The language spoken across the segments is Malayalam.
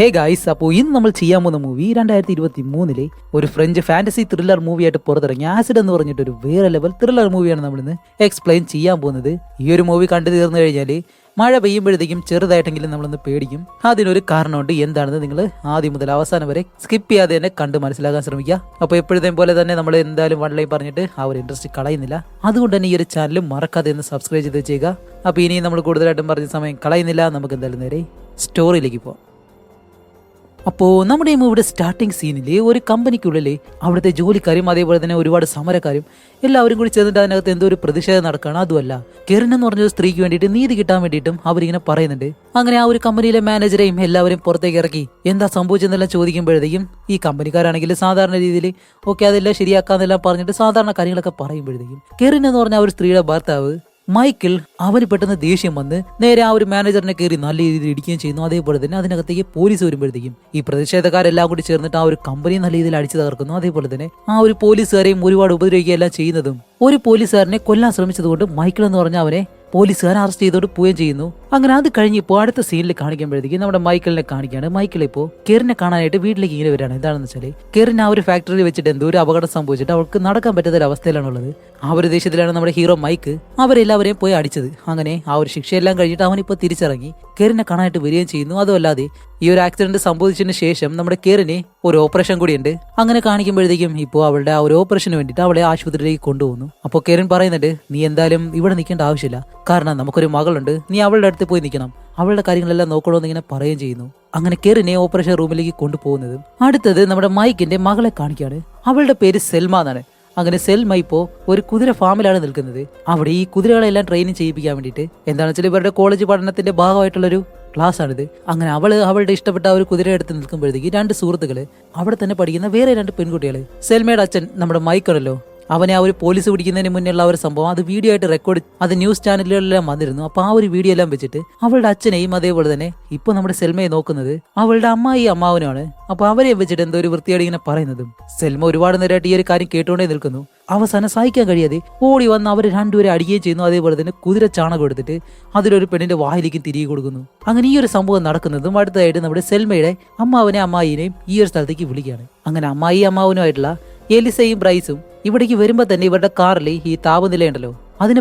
ഹേ ഗായ്സ് അപ്പോൾ ഇന്ന് നമ്മൾ ചെയ്യാൻ പോകുന്ന മൂവി രണ്ടായിരത്തി ഇരുപത്തി മൂന്നിലെ ഒരു ഫ്രഞ്ച് ഫാന്റസി ത്രില്ലർ മൂവിയായിട്ട് പുറത്തിറങ്ങി ആസിഡ് എന്ന് പറഞ്ഞിട്ട് ഒരു വേറെ ലെവൽ ത്രില്ലർ മൂവിയാണ് നമ്മൾ ഇന്ന് എക്സ്പ്ലെയിൻ ചെയ്യാൻ പോകുന്നത്. ഈ ഒരു മൂവി കണ്ടു തീർന്നു കഴിഞ്ഞാൽ മഴ പെയ്യുമ്പോഴത്തേക്കും ചെറുതായിട്ടെങ്കിലും നമ്മളൊന്ന് പേടിക്കും. അതിനൊരു കാരണമുണ്ട്. എന്താണെന്ന് നിങ്ങൾ ആദ്യം മുതൽ അവസാനം വരെ സ്കിപ്പ് ചെയ്യാതെ തന്നെ കണ്ട് മനസ്സിലാക്കാൻ ശ്രമിക്കുക. അപ്പോൾ എപ്പോഴത്തേം പോലെ തന്നെ നമ്മൾ എന്തായാലും വൺ ലൈൻ പറഞ്ഞിട്ട് ആ ഒരു ഇൻട്രസ്റ്റ് കളയുന്നില്ല. അതുകൊണ്ട് തന്നെ ഈ ഒരു ചാനൽ മറക്കാതെ ഒന്ന് സബ്സ്ക്രൈബ് ചെയ്ത് ചെയ്യുക അപ്പോൾ ഇനി നമ്മൾ കൂടുതലായിട്ടും പറഞ്ഞ സമയം കളയുന്നില്ല. നമുക്ക് എന്തായാലും നേരെ സ്റ്റോറിയിലേക്ക് പോകാം അപ്പോൾ നമ്മുടെ മൂവിയുടെ സ്റ്റാർട്ടിംഗ് സീനിൽ ഒരു കമ്പനിക്കുള്ളിൽ അവിടുത്തെ ജോലിക്കാരും അതേപോലെ തന്നെ ഒരുപാട് സമരക്കാരും എല്ലാവരും കൂടി ചേർന്നിട്ട് അതിനകത്ത് എന്തോ ഒരു പ്രതിഷേധം നടക്കുകയാണ്. അതുമല്ല കിരൺ എന്ന് പറഞ്ഞ സ്ത്രീക്ക് വേണ്ടിയിട്ട് നീതി കിട്ടാൻ വേണ്ടിയിട്ടും അവരിങ്ങനെ പറയുന്നുണ്ട്. അങ്ങനെ ആ ഒരു കമ്പനിയിലെ മാനേജറെയും എല്ലാവരും പുറത്തേക്ക് ഇറക്കി. എന്താ സംഭവിച്ചെന്നെല്ലാം ചോദിക്കുമ്പോഴത്തേക്കും ഈ കമ്പനിക്കാരാണെങ്കിൽ സാധാരണ രീതിയിൽ ഓക്കെ അതെല്ലാം ശരിയാക്കാന്നെല്ലാം പറഞ്ഞിട്ട് സാധാരണ കാര്യങ്ങളൊക്കെ പറയുമ്പോഴത്തേക്കും കിരൺ എന്ന് പറഞ്ഞ ആ ഒരു സ്ത്രീയുടെ ഭർത്താവ് മൈക്കിൾ അവന് പെട്ടെന്ന് ദേഷ്യം വന്ന് നേരെ ആ ഒരു മാനേജറിനെ കയറി നല്ല രീതിയിൽ ഇടിക്കുകയും ചെയ്യുന്നു. അതേപോലെ തന്നെ അതിനകത്തേക്ക് പോലീസ് വരുമ്പോഴത്തേക്കും ഈ പ്രതിഷേധക്കാരെല്ലാം കൂടി ചേർന്നിട്ട് ആ ഒരു കമ്പനി നല്ല രീതിയിൽ അടിച്ചു തകർക്കുന്നു. അതേപോലെ തന്നെ ആ ഒരു പോലീസുകാരെയും ഒരുപാട് ഉപദ്രവിക്കുകയെല്ലാം ചെയ്യുന്നതും ഒരു പോലീസുകാരനെ കൊല്ലാൻ ശ്രമിച്ചതുകൊണ്ട് മൈക്കിൾ എന്ന് പറഞ്ഞ അവനെ പോലീസുകാരെ അറസ്റ്റ് ചെയ്തുകൊണ്ട് പോവുകയും ചെയ്യുന്നു. അങ്ങനെ അത് കഴിഞ്ഞ് ഇപ്പോൾ അടുത്ത സീനിൽ കാണിക്കുമ്പോഴത്തേക്കും നമ്മുടെ മൈക്കിളിനെ കാണിക്കുകയാണ്. മൈക്കിൾ ഇപ്പോൾ കെറിനെ കാണാനായിട്ട് വീട്ടിലേക്ക് ഇങ്ങനെ വരികയാണ്. എന്താണെന്ന് വെച്ചാൽ കെറിൻ ആ ഒരു ഫാക്ടറിയിൽ വെച്ചിട്ട് എന്തോ ഒരു അപകടം സംഭവിച്ചിട്ട് അവർക്ക് നടക്കാൻ പറ്റാത്ത ഒരു അവസ്ഥയിലാണുള്ളത്. ആ ഒരു ദേശത്തിലാണ് നമ്മുടെ ഹീറോ മൈക്ക് അവരെല്ലാവരെയും പോയി അടിച്ചത്. അങ്ങനെ ആ ഒരു ശിക്ഷയെല്ലാം കഴിഞ്ഞിട്ട് അവൻ തിരിച്ചിറങ്ങി കെറിനെ കാണാനായിട്ട് വരികയും ചെയ്യുന്നു. അതുമല്ലാതെ ഈ ഒരു ആക്സിഡന്റ് സംഭവിച്ചതിന് ശേഷം നമ്മുടെ കെറിന് ഒരു ഓപ്പറേഷൻ കൂടിയുണ്ട്. അങ്ങനെ കാണിക്കുമ്പോഴത്തേക്കും ഇപ്പോൾ അവളുടെ ആ ഒരു ഓപ്പറേഷന് വേണ്ടിയിട്ട് അവളെ ആശുപത്രിയിലേക്ക് കൊണ്ടുപോകുന്നു. അപ്പോൾ കെറിൻ പറയുന്നുണ്ട് നീ എന്തായാലും ഇവിടെ നിൽക്കേണ്ട ആവശ്യമില്ല. കാരണം നമുക്കൊരു മകളുണ്ട്. നീ അവളുടെ അടുത്ത് പോയി നിൽക്കണം. അവളുടെ കാര്യങ്ങളെല്ലാം നോക്കണമെന്ന് ഇങ്ങനെ പറയുകയും ചെയ്യുന്നു. അങ്ങനെ കെറിനെ ഓപ്പറേഷൻ റൂമിലേക്ക് കൊണ്ടുപോകുന്നത് അടുത്തത് നമ്മുടെ മൈക്കിന്റെ മകളെ കാണിക്കുകയാണ്. അവളുടെ പേര് സെൽമ എന്നാണ്. അങ്ങനെ സെൽമ ഇപ്പോ ഒരു കുതിര ഫാമിലാണ് നിൽക്കുന്നത്. അവിടെ ഈ കുതിരകളെല്ലാം ട്രെയിനിങ് ചെയ്യിപ്പിക്കാൻ വേണ്ടിയിട്ട് എന്താണെന്ന് വെച്ചാൽ ഇവരുടെ കോളേജ് പഠനത്തിന്റെ ഭാഗമായിട്ടുള്ളൊരു ക്ലാസ് ആണിത്. അങ്ങനെ അവൾ അവളുടെ ഇഷ്ടപ്പെട്ട ഒരു കുതിര എടുത്ത് നിൽക്കുമ്പോഴത്തേക്ക് രണ്ട് സുഹൃത്തുക്കൾ അവിടെ തന്നെ പഠിക്കുന്ന വേറെ രണ്ട് പെൺകുട്ടികൾ. സെൽമയുടെ അച്ഛൻ നമ്മുടെ മൈക്കണല്ലോ അവനെ ആ ഒരു പോലീസ് പിടിക്കുന്നതിന് മുന്നേയുള്ള ഒരു സംഭവം അത് വീഡിയോ ആയിട്ട് റെക്കോർഡ് അത് ന്യൂസ് ചാനലുകളിലെല്ലാം വന്നിരുന്നു. അപ്പൊ ആ ഒരു വീഡിയോ എല്ലാം വെച്ചിട്ട് അവളുടെ അച്ഛനെയും അതേപോലെ തന്നെ ഇപ്പൊ നമ്മുടെ സെൽമയെ നോക്കുന്നത് അവളുടെ അമ്മായി അമ്മാവനുമാണ് അപ്പൊ അവരെ വെച്ചിട്ട് എന്തോ ഒരു വൃത്തിയോട് ഇങ്ങനെ പറയുന്നതും. സെൽമ ഒരുപാട് നേരമായിട്ട് ഈ ഒരു കാര്യം കേട്ടുകൊണ്ടേ നിൽക്കുന്നു. അവസാനം സഹിക്കാൻ കഴിയാതെ ഓടി വന്ന് അവർ രണ്ടുപേരെ അടിക്കുകയും ചെയ്യുന്നു. അതേപോലെ തന്നെ കുതിര ചാണകം എടുത്തിട്ട് അതിലൊരു പെണ്ണിന്റെ വായിലേക്ക് തിരികെ കൊടുക്കുന്നു. അങ്ങനെ ഈ ഒരു സംഭവം നടക്കുന്നതും അടുത്തതായിട്ട് നമ്മുടെ സെൽമയുടെ അമ്മാവനെ അമ്മായിനെയും ഈ ഒരു സ്ഥലത്തേക്ക് വിളിക്കുകയാണ്. അങ്ങനെ അമ്മായി അമ്മാവനുമായിട്ടുള്ള എലിസയും ബ്രൈസും ഇവിടേക്ക് വരുമ്പോൾ തന്നെ ഇവരുടെ കാറിൽ ഈ താപനിലയുണ്ടല്ലോ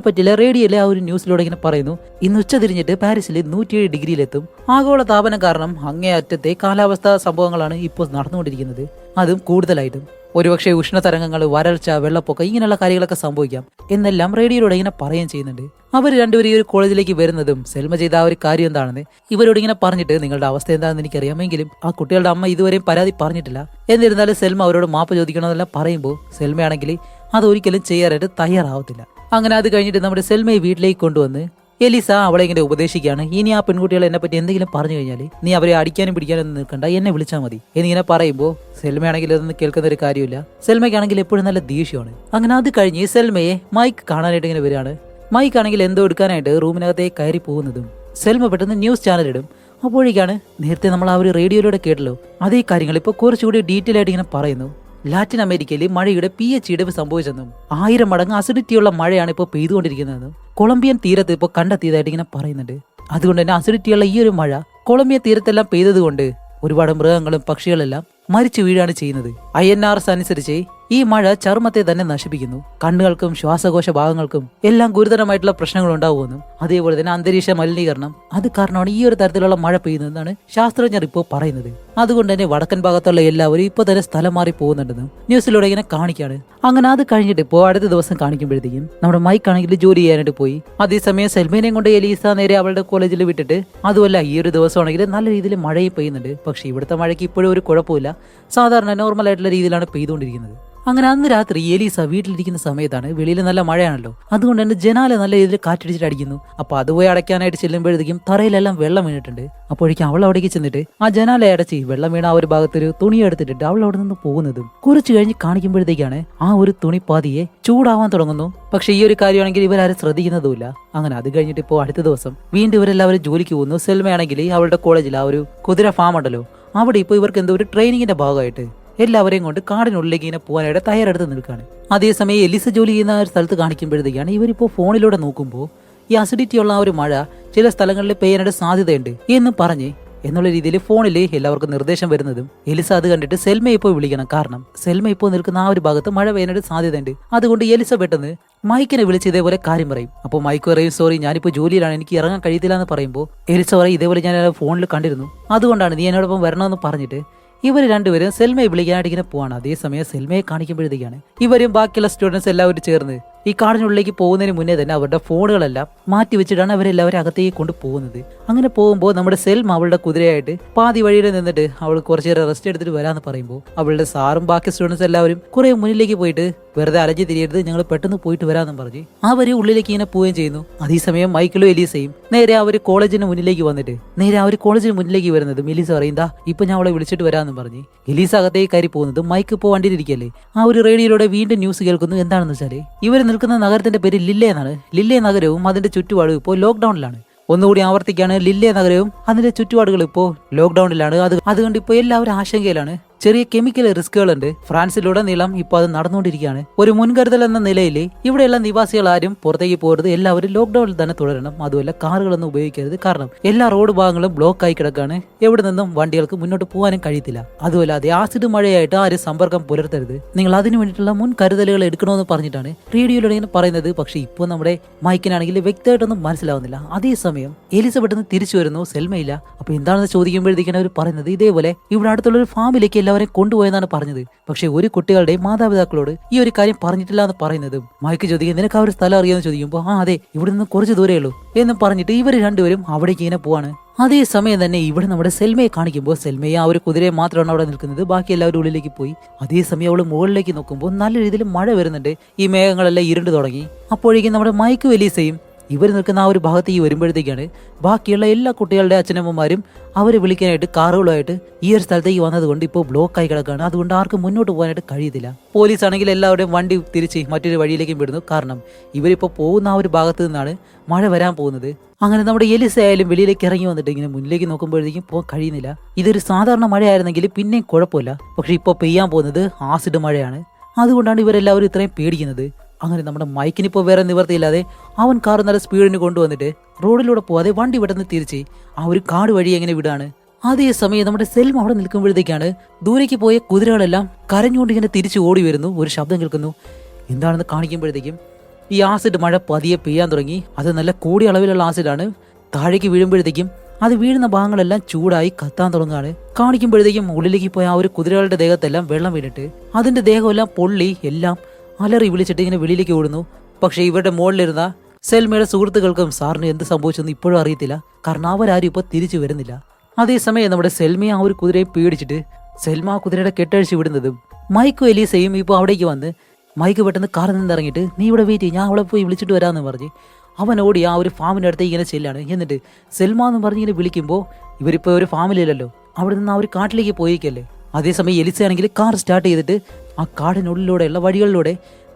പറ്റിയുള്ള റേഡിയോയിലെ ആ ഒരു ന്യൂസിലൂടെ ഇങ്ങനെ പറയുന്നു. ഇന്ന് ഉച്ച തിരിഞ്ഞിട്ട് പാരീസിൽ നൂറ്റിയേഴ് ഡിഗ്രിയിലെത്തും. ആഗോള താപനം കാരണം അങ്ങേയറ്റത്തെ കാലാവസ്ഥാ സംഭവങ്ങളാണ് ഇപ്പോൾ നടന്നുകൊണ്ടിരിക്കുന്നത്. അതും കൂടുതലായിട്ടും. ഒരുപക്ഷെ ഉഷ്ണതരംഗങ്ങൾ വരൾച്ച വെള്ളപ്പൊക്കം ഇങ്ങനെയുള്ള കാര്യങ്ങളൊക്കെ സംഭവിക്കാം. എന്നെല്ലാം റേഡിയോയിലൂടെ ഇങ്ങനെ പറയുകയും ചെയ്യുന്നുണ്ട്. അവർ രണ്ടുപേരും ഒരു കോളേജിലേക്ക് വരുന്നതും സെൽമ ചെയ്ത ആ ഒരു കാര്യം എന്താണെന്ന് ഇവരോട് ഇങ്ങനെ പറഞ്ഞിട്ട് നിങ്ങളുടെ അവസ്ഥ എന്താണെന്ന് എനിക്കറിയാമെങ്കിലും ആ കുട്ടികളുടെ അമ്മ ഇതുവരെയും പരാതി പറഞ്ഞിട്ടില്ല. എന്നിരുന്നാലും സെൽമ അവരോട് മാപ്പ് ചോദിക്കണമെന്നെല്ലാം പറയുമ്പോൾ സെൽമയാണെങ്കിൽ അത് ഒരിക്കലും ചെയ്യാനായിട്ട് തയ്യാറാവത്തില്ല. അങ്ങനെ അത് കഴിഞ്ഞിട്ട് നമ്മുടെ സെൽമയെ വീട്ടിലേക്ക് കൊണ്ടുവന്ന് എലിസ അവളെ ഇങ്ങനെ ഉപദേശിക്കുകയാണ്. ഇനി ആ പെൺകുട്ടികൾ എന്നെ പറ്റി എന്തെങ്കിലും പറഞ്ഞു കഴിഞ്ഞാൽ നീ അവരെ അടിക്കാനും പിടിക്കാനും നിൽക്കണ്ട. എന്നെ വിളിച്ചാൽ മതി. എന്നിങ്ങനെ പറയുമ്പോൾ സെൽമയാണെങ്കിൽ അതൊന്നും കേൾക്കുന്ന ഒരു കാര്യമില്ല. സെൽമയ്ക്കാണെങ്കിൽ എപ്പോഴും നല്ല ദേഷ്യമാണ്. അങ്ങനെ അത് കഴിഞ്ഞ് സെൽമയെ മൈക്ക് കാണാനായിട്ട് ഇങ്ങനെ വരികയാണ്. മൈക്ക് ആണെങ്കിൽ എന്തോ എടുക്കാനായിട്ട് റൂമിനകത്തേക്ക് കയറി പോകുന്നതും സെൽമ പെട്ടെന്ന് ന്യൂസ് ചാനൽ ഇടും അപ്പോഴേക്കാണ് നേരത്തെ നമ്മൾ ആ ഒരു റേഡിയോയിലൂടെ കേട്ടല്ലോ. അതേ കാര്യങ്ങൾ ഇപ്പോൾ കുറച്ചുകൂടി ഡീറ്റെയിൽ ആയിട്ട് ഇങ്ങനെ പറയുന്നു. ലാറ്റിൻ അമേരിക്കയിൽ മഴയുടെ പി എച്ച് ഇടിവ് സംഭവിച്ചെന്നും ആയിരം മടങ്ങ് അസിഡിറ്റിയുള്ള മഴയാണ് ഇപ്പോൾ പെയ്തുകൊണ്ടിരിക്കുന്നതെന്നും കൊളംബിയൻ തീരത്ത് ഇപ്പോൾ കണ്ടെത്തിയതായിട്ട് ഇങ്ങനെ പറയുന്നുണ്ട്. അതുകൊണ്ട് തന്നെ അസിഡിറ്റിയുള്ള ഈ ഒരു മഴ കൊളംബിയ തീരത്തെല്ലാം പെയ്തതുകൊണ്ട് ഒരുപാട് മൃഗങ്ങളും പക്ഷികളെല്ലാം മരിച്ചു വീഴാണ് ചെയ്യുന്നത്. ഐ എൻ ആർ എസ് അനുസരിച്ച് ഈ മഴ ചർമ്മത്തെ തന്നെ നശിപ്പിക്കുന്നു. കണ്ണുകൾക്കും ശ്വാസകോശ ഭാഗങ്ങൾക്കും എല്ലാം ഗുരുതരമായിട്ടുള്ള പ്രശ്നങ്ങൾ ഉണ്ടാവുമെന്നും. അതേപോലെ തന്നെ അന്തരീക്ഷ മലിനീകരണം അത് കാരണമാണ് ഈ ഒരു തരത്തിലുള്ള മഴ പെയ്യുന്നതെന്നാണ് ശാസ്ത്രജ്ഞർ ഇപ്പോൾ പറയുന്നത്. അതുകൊണ്ട് തന്നെ വടക്കൻ ഭാഗത്തുള്ള എല്ലാവരും ഇപ്പോൾ തന്നെ സ്ഥലം മാറി പോകുന്നുണ്ടെന്നും ന്യൂസിലൂടെ ഇങ്ങനെ കാണിക്കുകയാണ്. അങ്ങനെ അത് കഴിഞ്ഞിട്ട് ഇപ്പോൾ അടുത്ത ദിവസം കാണിക്കുമ്പോഴത്തേക്കും നമ്മുടെ മൈക്ക് ആണെങ്കിൽ ജോലി ചെയ്യാനായിട്ട് പോയി. അതേസമയം സെൽമേനെയും കൊണ്ട് എലീസ നേരെ അവളുടെ കോളേജിൽ വിട്ടിട്ട് അതുമല്ല ഈ ഒരു ദിവസമാണെങ്കിൽ നല്ല രീതിയിൽ മഴയും പെയ്യുന്നുണ്ട്. പക്ഷേ ഇവിടുത്തെ മഴയ്ക്ക് ഇപ്പോഴും ഒരു കുഴപ്പമില്ല. സാധാരണ നോർമൽ ആയിട്ടുള്ള രീതിയിലാണ് പെയ്തുകൊണ്ടിരിക്കുന്നത്. അങ്ങനെ അന്ന് രാത്രി എലീസ വീട്ടിലിരിക്കുന്ന സമയത്താണ് വെളിയിൽ നല്ല മഴയാണല്ലോ. അതുകൊണ്ട് തന്നെ ജനാല നല്ല രീതിയിൽ കാറ്റടിച്ചിട്ട് അടിക്കുന്നു. അപ്പൊ അത് പോയി അടയ്ക്കാനായിട്ട് ചെല്ലുമ്പോഴത്തേക്കും തറയിലെല്ലാം വെള്ളം വീണിട്ടുണ്ട്. അപ്പോഴേക്കും അവൾ അവിടേക്ക് ചെന്നിട്ട് ആ ജനാല അടച്ച് വെള്ളം വീണ ആ ഒരു ഭാഗത്തൊരു തുണി എടുത്തിട്ട് അവൾ അവിടെ നിന്ന് പോകുന്നതും കുറച്ച് കഴിഞ്ഞ് കാണിക്കുമ്പോഴത്തേക്കാണ് ആ ഒരു തുണി പാതിയെ ചൂടാവാൻ തുടങ്ങുന്നു. പക്ഷെ ഈ ഒരു കാര്യമാണെങ്കിൽ ഇവരാരും ശ്രദ്ധിക്കുന്നതുമില്ല. അങ്ങനെ അത് കഴിഞ്ഞിട്ട് ഇപ്പോൾ അടുത്ത ദിവസം വീണ്ടും ഇവരെല്ലാവരും ജോലിക്ക് പോകുന്നു. സെൽമയാണെങ്കിൽ അവളുടെ കോളേജിൽ ആ ഒരു കുതിര ഫാം ഉണ്ടല്ലോ. അവിടെ ഇപ്പോൾ ഇവർക്ക് എന്തോ ഒരു ട്രെയിനിങ്ങിന്റെ ഭാഗമായിട്ട് എല്ലാവരെയും കൊണ്ട് കാടിനുള്ളിലേക്ക് ഇങ്ങനെ പോകാനായിട്ട് തയ്യാറെടുത്ത് നിൽക്കുകയാണ്. അതേസമയം എലിസ ജോലി ചെയ്യുന്ന ഒരു സ്ഥലത്ത് കാണിക്കുമ്പോഴത്തേക്കാണ് ഇവരിപ്പോൾ ഫോണിലൂടെ നോക്കുമ്പോൾ ഈ അസിഡിറ്റി ഉള്ള ആ ഒരു മഴ ചില സ്ഥലങ്ങളിൽ പെയ്യാനായിട്ട് സാധ്യതയുണ്ട് എന്ന് പറഞ്ഞ് എന്നുള്ള രീതിയിൽ ഫോണിൽ എല്ലാവർക്കും നിർദ്ദേശം വരുന്നതും എലിസ അത് കണ്ടിട്ട് സെൽമയെ ഇപ്പോൾ വിളിക്കണം. കാരണം സെൽമ ഇപ്പോൾ നിൽക്കുന്ന ആ ഒരു ഭാഗത്ത് മഴ പെയ്യാനായിട്ട് സാധ്യതയുണ്ട്. അതുകൊണ്ട് എലിസ പെട്ടെന്ന് മൈക്കിനെ വിളിച്ച് ഇതേപോലെ കാര്യം പറയും. അപ്പോൾ മൈക്ക് പറയും സോറി ഞാനിപ്പോൾ ജോലിയിലാണ് എനിക്ക് ഇറങ്ങാൻ കഴിയത്തില്ല എന്ന് പറയുമ്പോൾ എലിസ പറയും ഇതേപോലെ ഞാൻ ഫോണിൽ കണ്ടിരുന്നു. അതുകൊണ്ടാണ് നീ എന്നോടൊപ്പം വരണമെന്ന് പറഞ്ഞിട്ട് ഇവർ രണ്ടുപേരും സെൽമയെ വിളിക്കാനായിട്ട് ഇങ്ങനെ പോവാണ്. അതേസമയം സെൽമയെ കാണിക്കുമ്പോഴത്തേക്കാണ് ഇവരും ബാക്കിയുള്ള സ്റ്റുഡൻസ് എല്ലാവരും ചേർന്ന് ഈ കാടിനുള്ളിലേക്ക് പോകുന്നതിന് മുന്നേ തന്നെ അവരുടെ ഫോണുകളെല്ലാം മാറ്റി വെച്ചിട്ടാണ് അവരെല്ലാവരും അകത്തേക്ക് കൊണ്ട് പോകുന്നത്. അങ്ങനെ പോകുമ്പോൾ നമ്മുടെ സെൽമ അവളുടെ കുതിരയായിട്ട് പാതി വഴിയിൽ നിന്നിട്ട് അവൾ കുറച്ചു നേരം റെസ്റ്റ് എടുത്തിട്ട് വരാമെന്ന് പറയുമ്പോൾ അവളുടെ സാറും ബാക്കി സ്റ്റുഡൻസ് എല്ലാവരും കുറെ മുന്നിലേക്ക് പോയിട്ട് വെറുതെ അലഞ്ഞു തിരിയരുത് ഞങ്ങൾ പെട്ടെന്ന് പോയിട്ട് വരാമെന്നും പറഞ്ഞ് അവർ ഉള്ളിലേക്ക് ഇങ്ങനെ പോവുകയും ചെയ്യുന്നു. അതേസമയം മൈക്കിളും എലീസയും നേരെ അവർ കോളേജിന് മുന്നിലേക്ക് വന്നിട്ട് നേരെ അവർ കോളേജിന് മുന്നിലേക്ക് വരുന്നത് എലീസ പറയുന്നതാ ഇപ്പൊ ഞാൻ അവളെ വിളിച്ചിട്ട് വരാമെന്നും പറഞ്ഞ്. എലീസ അകത്തേക്ക് കയറി പോകുന്നത് മൈക്ക് ഇപ്പോൾ വണ്ടിയിലിരിക്കല്ലേ? ആ ഒരു റേഡിയോയിലൂടെ വീണ്ടും ന്യൂസ് കേൾക്കുന്നു. എന്താണെന്ന് വെച്ചാൽ ഇവർ നിൽക്കുന്ന നഗരത്തിന്റെ പേര് ലില്ലേ എന്നാണ്. ലില്ലേ നഗരവും അതിന്റെ ചുറ്റുപാടും ഇപ്പോൾ ലോക്ക്ഡൌണിലാണ്. ഒന്നുകൂടി ആവർത്തിക്കാണ് ലില്ലേ നഗരവും അതിന്റെ ചുറ്റുപാടുകൾ ഇപ്പോൾ ലോക്ക്ഡൌണിലാണ്. അത് അതുകൊണ്ട് ഇപ്പോൾ എല്ലാവരും ആശങ്കയിലാണ്. ചെറിയ കെമിക്കൽ റിസ്കുകളുണ്ട് ഫ്രാൻസിലൂടെ നീളം ഇപ്പോൾ അത് നടന്നുകൊണ്ടിരിക്കുകയാണ്. ഒരു മുൻകരുതൽ എന്ന നിലയിൽ ഇവിടെയുള്ള നിവാസികൾ ആരും പുറത്തേക്ക് പോകരുത്. എല്ലാവരും ലോക്ക്ഡൌണിൽ തന്നെ തുടരണം. അതുമല്ല കാറുകളൊന്നും ഉപയോഗിക്കരുത്. കാരണം എല്ലാ റോഡ് ഭാഗങ്ങളും ബ്ലോക്ക് ആയി കിടക്കാണ്. എവിടെ നിന്നും വണ്ടികൾക്ക് മുന്നോട്ട് പോകാനും കഴിയത്തില്ല. അതുമല്ലാതെ ആസിഡ് മഴയായിട്ട് ആരും സമ്പർക്കം പുലർത്തരുത്. നിങ്ങൾ അതിനു വേണ്ടിയിട്ടുള്ള മുൻകരുതലുകൾ എടുക്കണമെന്ന് പറഞ്ഞിട്ടാണ് റേഡിയോയിലൂടെ ഇങ്ങനെ പറയുന്നത്. പക്ഷേ ഇപ്പോൾ നമ്മുടെ മൈക്കിനാണെങ്കിൽ വ്യക്തമായിട്ടൊന്നും മനസ്സിലാവുന്നില്ല. അതേസമയം എലിസബത്ത് തിരിച്ചു വരുന്നു. സെൽമയില്ല. അപ്പോൾ എന്താണെന്ന് ചോദിക്കുമ്പോഴത്തേക്കാണ് അവർ പറയുന്നത്. ഇതേപോലെ ഇവിടെ അടുത്തുള്ള ഒരു ഫാമിലേക്ക് എല്ലാവരെയും കൊണ്ടുപോയെന്നാണ് പറഞ്ഞത്. പക്ഷേ ഒരു കുട്ടികളുടെ മാതാപിതാക്കളോട് ഈ ഒരു കാര്യം പറഞ്ഞിട്ടില്ല എന്ന് പറയുന്നതും മൈക്ക് ചോദിക്കും നിനക്ക് ആ ഒരു സ്ഥലം അറിയാമെന്ന് ചോദിക്കുമ്പോൾ ആ അതെ ഇവിടെ നിന്ന് കുറച്ച് ദൂരേ ഉള്ളൂ എന്ന് പറഞ്ഞിട്ട് ഇവർ രണ്ടുപേരും അവിടേക്ക് ഇങ്ങനെ പോവാണ്. അതേ സമയം തന്നെ ഇവിടെ നമ്മുടെ സെൽമയെ കാണിക്കുമ്പോൾ സെൽമയെ ആ ഒരു കുതിരയെ മാത്രമാണ് അവിടെ നിൽക്കുന്നത്. ബാക്കി എല്ലാവരും ഉള്ളിലേക്ക് പോയി. അതേ അതേസമയം അവൾ മുകളിലേക്ക് നോക്കുമ്പോൾ നല്ല രീതിയിൽ മഴ വരുന്നുണ്ട്. ഈ മേഘങ്ങളെല്ലാം ഇരുണ്ട് തുടങ്ങി. അപ്പോഴേക്കും നമ്മുടെ മൈക്ക് വെലീസയും ഇവർ നിൽക്കുന്ന ആ ഒരു ഭാഗത്തേക്ക് വരുമ്പോഴത്തേക്കാണ് ബാക്കിയുള്ള എല്ലാ കുട്ടികളുടെ അച്ഛനമ്മമാരും അവരെ വിളിക്കാനായിട്ട് കാറുകളുമായിട്ട് ഈ ഒരു സ്ഥലത്തേക്ക് വന്നതുകൊണ്ട് ഇപ്പോൾ ബ്ലോക്ക് ആയി കിടക്കുകയാണ്. അതുകൊണ്ട് ആർക്കും മുന്നോട്ട് പോകാനായിട്ട് കഴിയത്തില്ല പോലീസ് ആണെങ്കിൽ എല്ലാവരുടെയും വണ്ടി തിരിച്ച് മറ്റൊരു വഴിയിലേക്കും വിടുന്നു. കാരണം ഇവരിപ്പോൾ പോകുന്ന ആ ഒരു ഭാഗത്ത് നിന്നാണ് മഴ വരാൻ പോകുന്നത്. അങ്ങനെ നമ്മുടെ എലിസ ആയാലും വെളിയിലേക്ക് ഇറങ്ങി വന്നിട്ട് ഇങ്ങനെ മുന്നിലേക്ക് നോക്കുമ്പോഴത്തേക്കും പോകാൻ കഴിയുന്നില്ല. ഇതൊരു സാധാരണ മഴയായിരുന്നെങ്കിൽ പിന്നെയും കുഴപ്പമില്ല. പക്ഷെ ഇപ്പോൾ പെയ്യാൻ പോകുന്നത് ആസിഡ് മഴയാണ്. അതുകൊണ്ടാണ് ഇവരെല്ലാവരും ഇത്രയും പേടിക്കുന്നത്. അങ്ങനെ നമ്മുടെ മൈക്കിനിപ്പോൾ വേറെ നിവർത്തിയില്ലാതെ അവൻ കാർ നല്ല സ്പീഡിന് കൊണ്ടുവന്നിട്ട് റോഡിലൂടെ പോവാതെ വണ്ടി പെട്ടെന്ന് തിരിച്ച് ആ ഒരു കാട് വഴി എങ്ങനെ വിടാണ്? അതേ സമയം നമ്മുടെ സെൽമ അവിടെ നിൽക്കുമ്പോഴത്തേക്കാണ് ദൂരേക്ക് പോയ കുതിരകളെല്ലാം കരഞ്ഞുകൊണ്ട് ഇങ്ങനെ തിരിച്ചു ഓടി വരുന്നു. ഒരു ശബ്ദം കേൾക്കുന്നു. എന്താണെന്ന് കാണിക്കുമ്പോഴത്തേക്കും ഈ ആസിഡ് മഴ പതിയെ പെയ്യാൻ തുടങ്ങി. അത് നല്ല കൂടിയ അളവിലുള്ള ആസിഡാണ് താഴേക്ക് വീഴുമ്പോഴത്തേക്കും അത് വീഴുന്ന ഭാഗങ്ങളെല്ലാം ചൂടായി കത്താൻ തുടങ്ങുകയാണ്. കാണിക്കുമ്പോഴത്തേക്കും ഉള്ളിലേക്ക് പോയ ആ ഒരു കുതിരകളുടെ ദേഹത്തെല്ലാം വെള്ളം വീണിട്ട് അതിന്റെ ദേഹമെല്ലാം പൊള്ളി എല്ലാം അലറി വിളിച്ചിട്ട് ഇങ്ങനെ വെളിയിലേക്ക് ഓടുന്നു. പക്ഷേ ഇവരുടെ മുകളിലിരുന്ന സെൽമയുടെ സുഹൃത്തുക്കൾക്കും സാറിന് എന്ത് സംഭവിച്ചെന്ന് ഇപ്പോഴും അറിയത്തില്ല. കാരണം അവരാരും ഇപ്പോൾ തിരിച്ചു വരുന്നില്ല. അതേസമയം നമ്മുടെ സെൽമയെ ആ ഒരു കുതിരയെ പേടിച്ചിട്ട് സെൽമ ആ കുതിരയുടെ കെട്ടഴിച്ച് വിടുന്നതും മൈക്കും എലീസയും ഇപ്പോൾ അവിടേക്ക് വന്ന് മൈക്ക് പെട്ടെന്ന് കാറിൽ നിന്ന് ഇറങ്ങിയിട്ട് നീ ഇവിടെ വെയിറ്റ് ചെയ്യും ഞാൻ അവളെ പോയി വിളിച്ചിട്ട് വരാമെന്ന് പറഞ്ഞ് അവൻ ഓടി ആ ഒരു ഫാമിന്റെ അടുത്ത് ഇങ്ങനെ ചെല്ലാണ്. എന്നിട്ട് സെൽമ എന്ന് പറഞ്ഞ് ഇങ്ങനെ വിളിക്കുമ്പോൾ ഇവരിപ്പോൾ ഒരു ഫാമിലില്ലല്ലോ അവിടെ നിന്ന് ആ ഒരു കാട്ടിലേക്ക് പോയേക്കല്ലേ. അതേസമയം എലിസ ആണെങ്കിൽ കാർ സ്റ്റാർട്ട് ചെയ്തിട്ട് ആ കാടിനുള്ളിലൂടെയുള്ള വഴികളിലൂടെ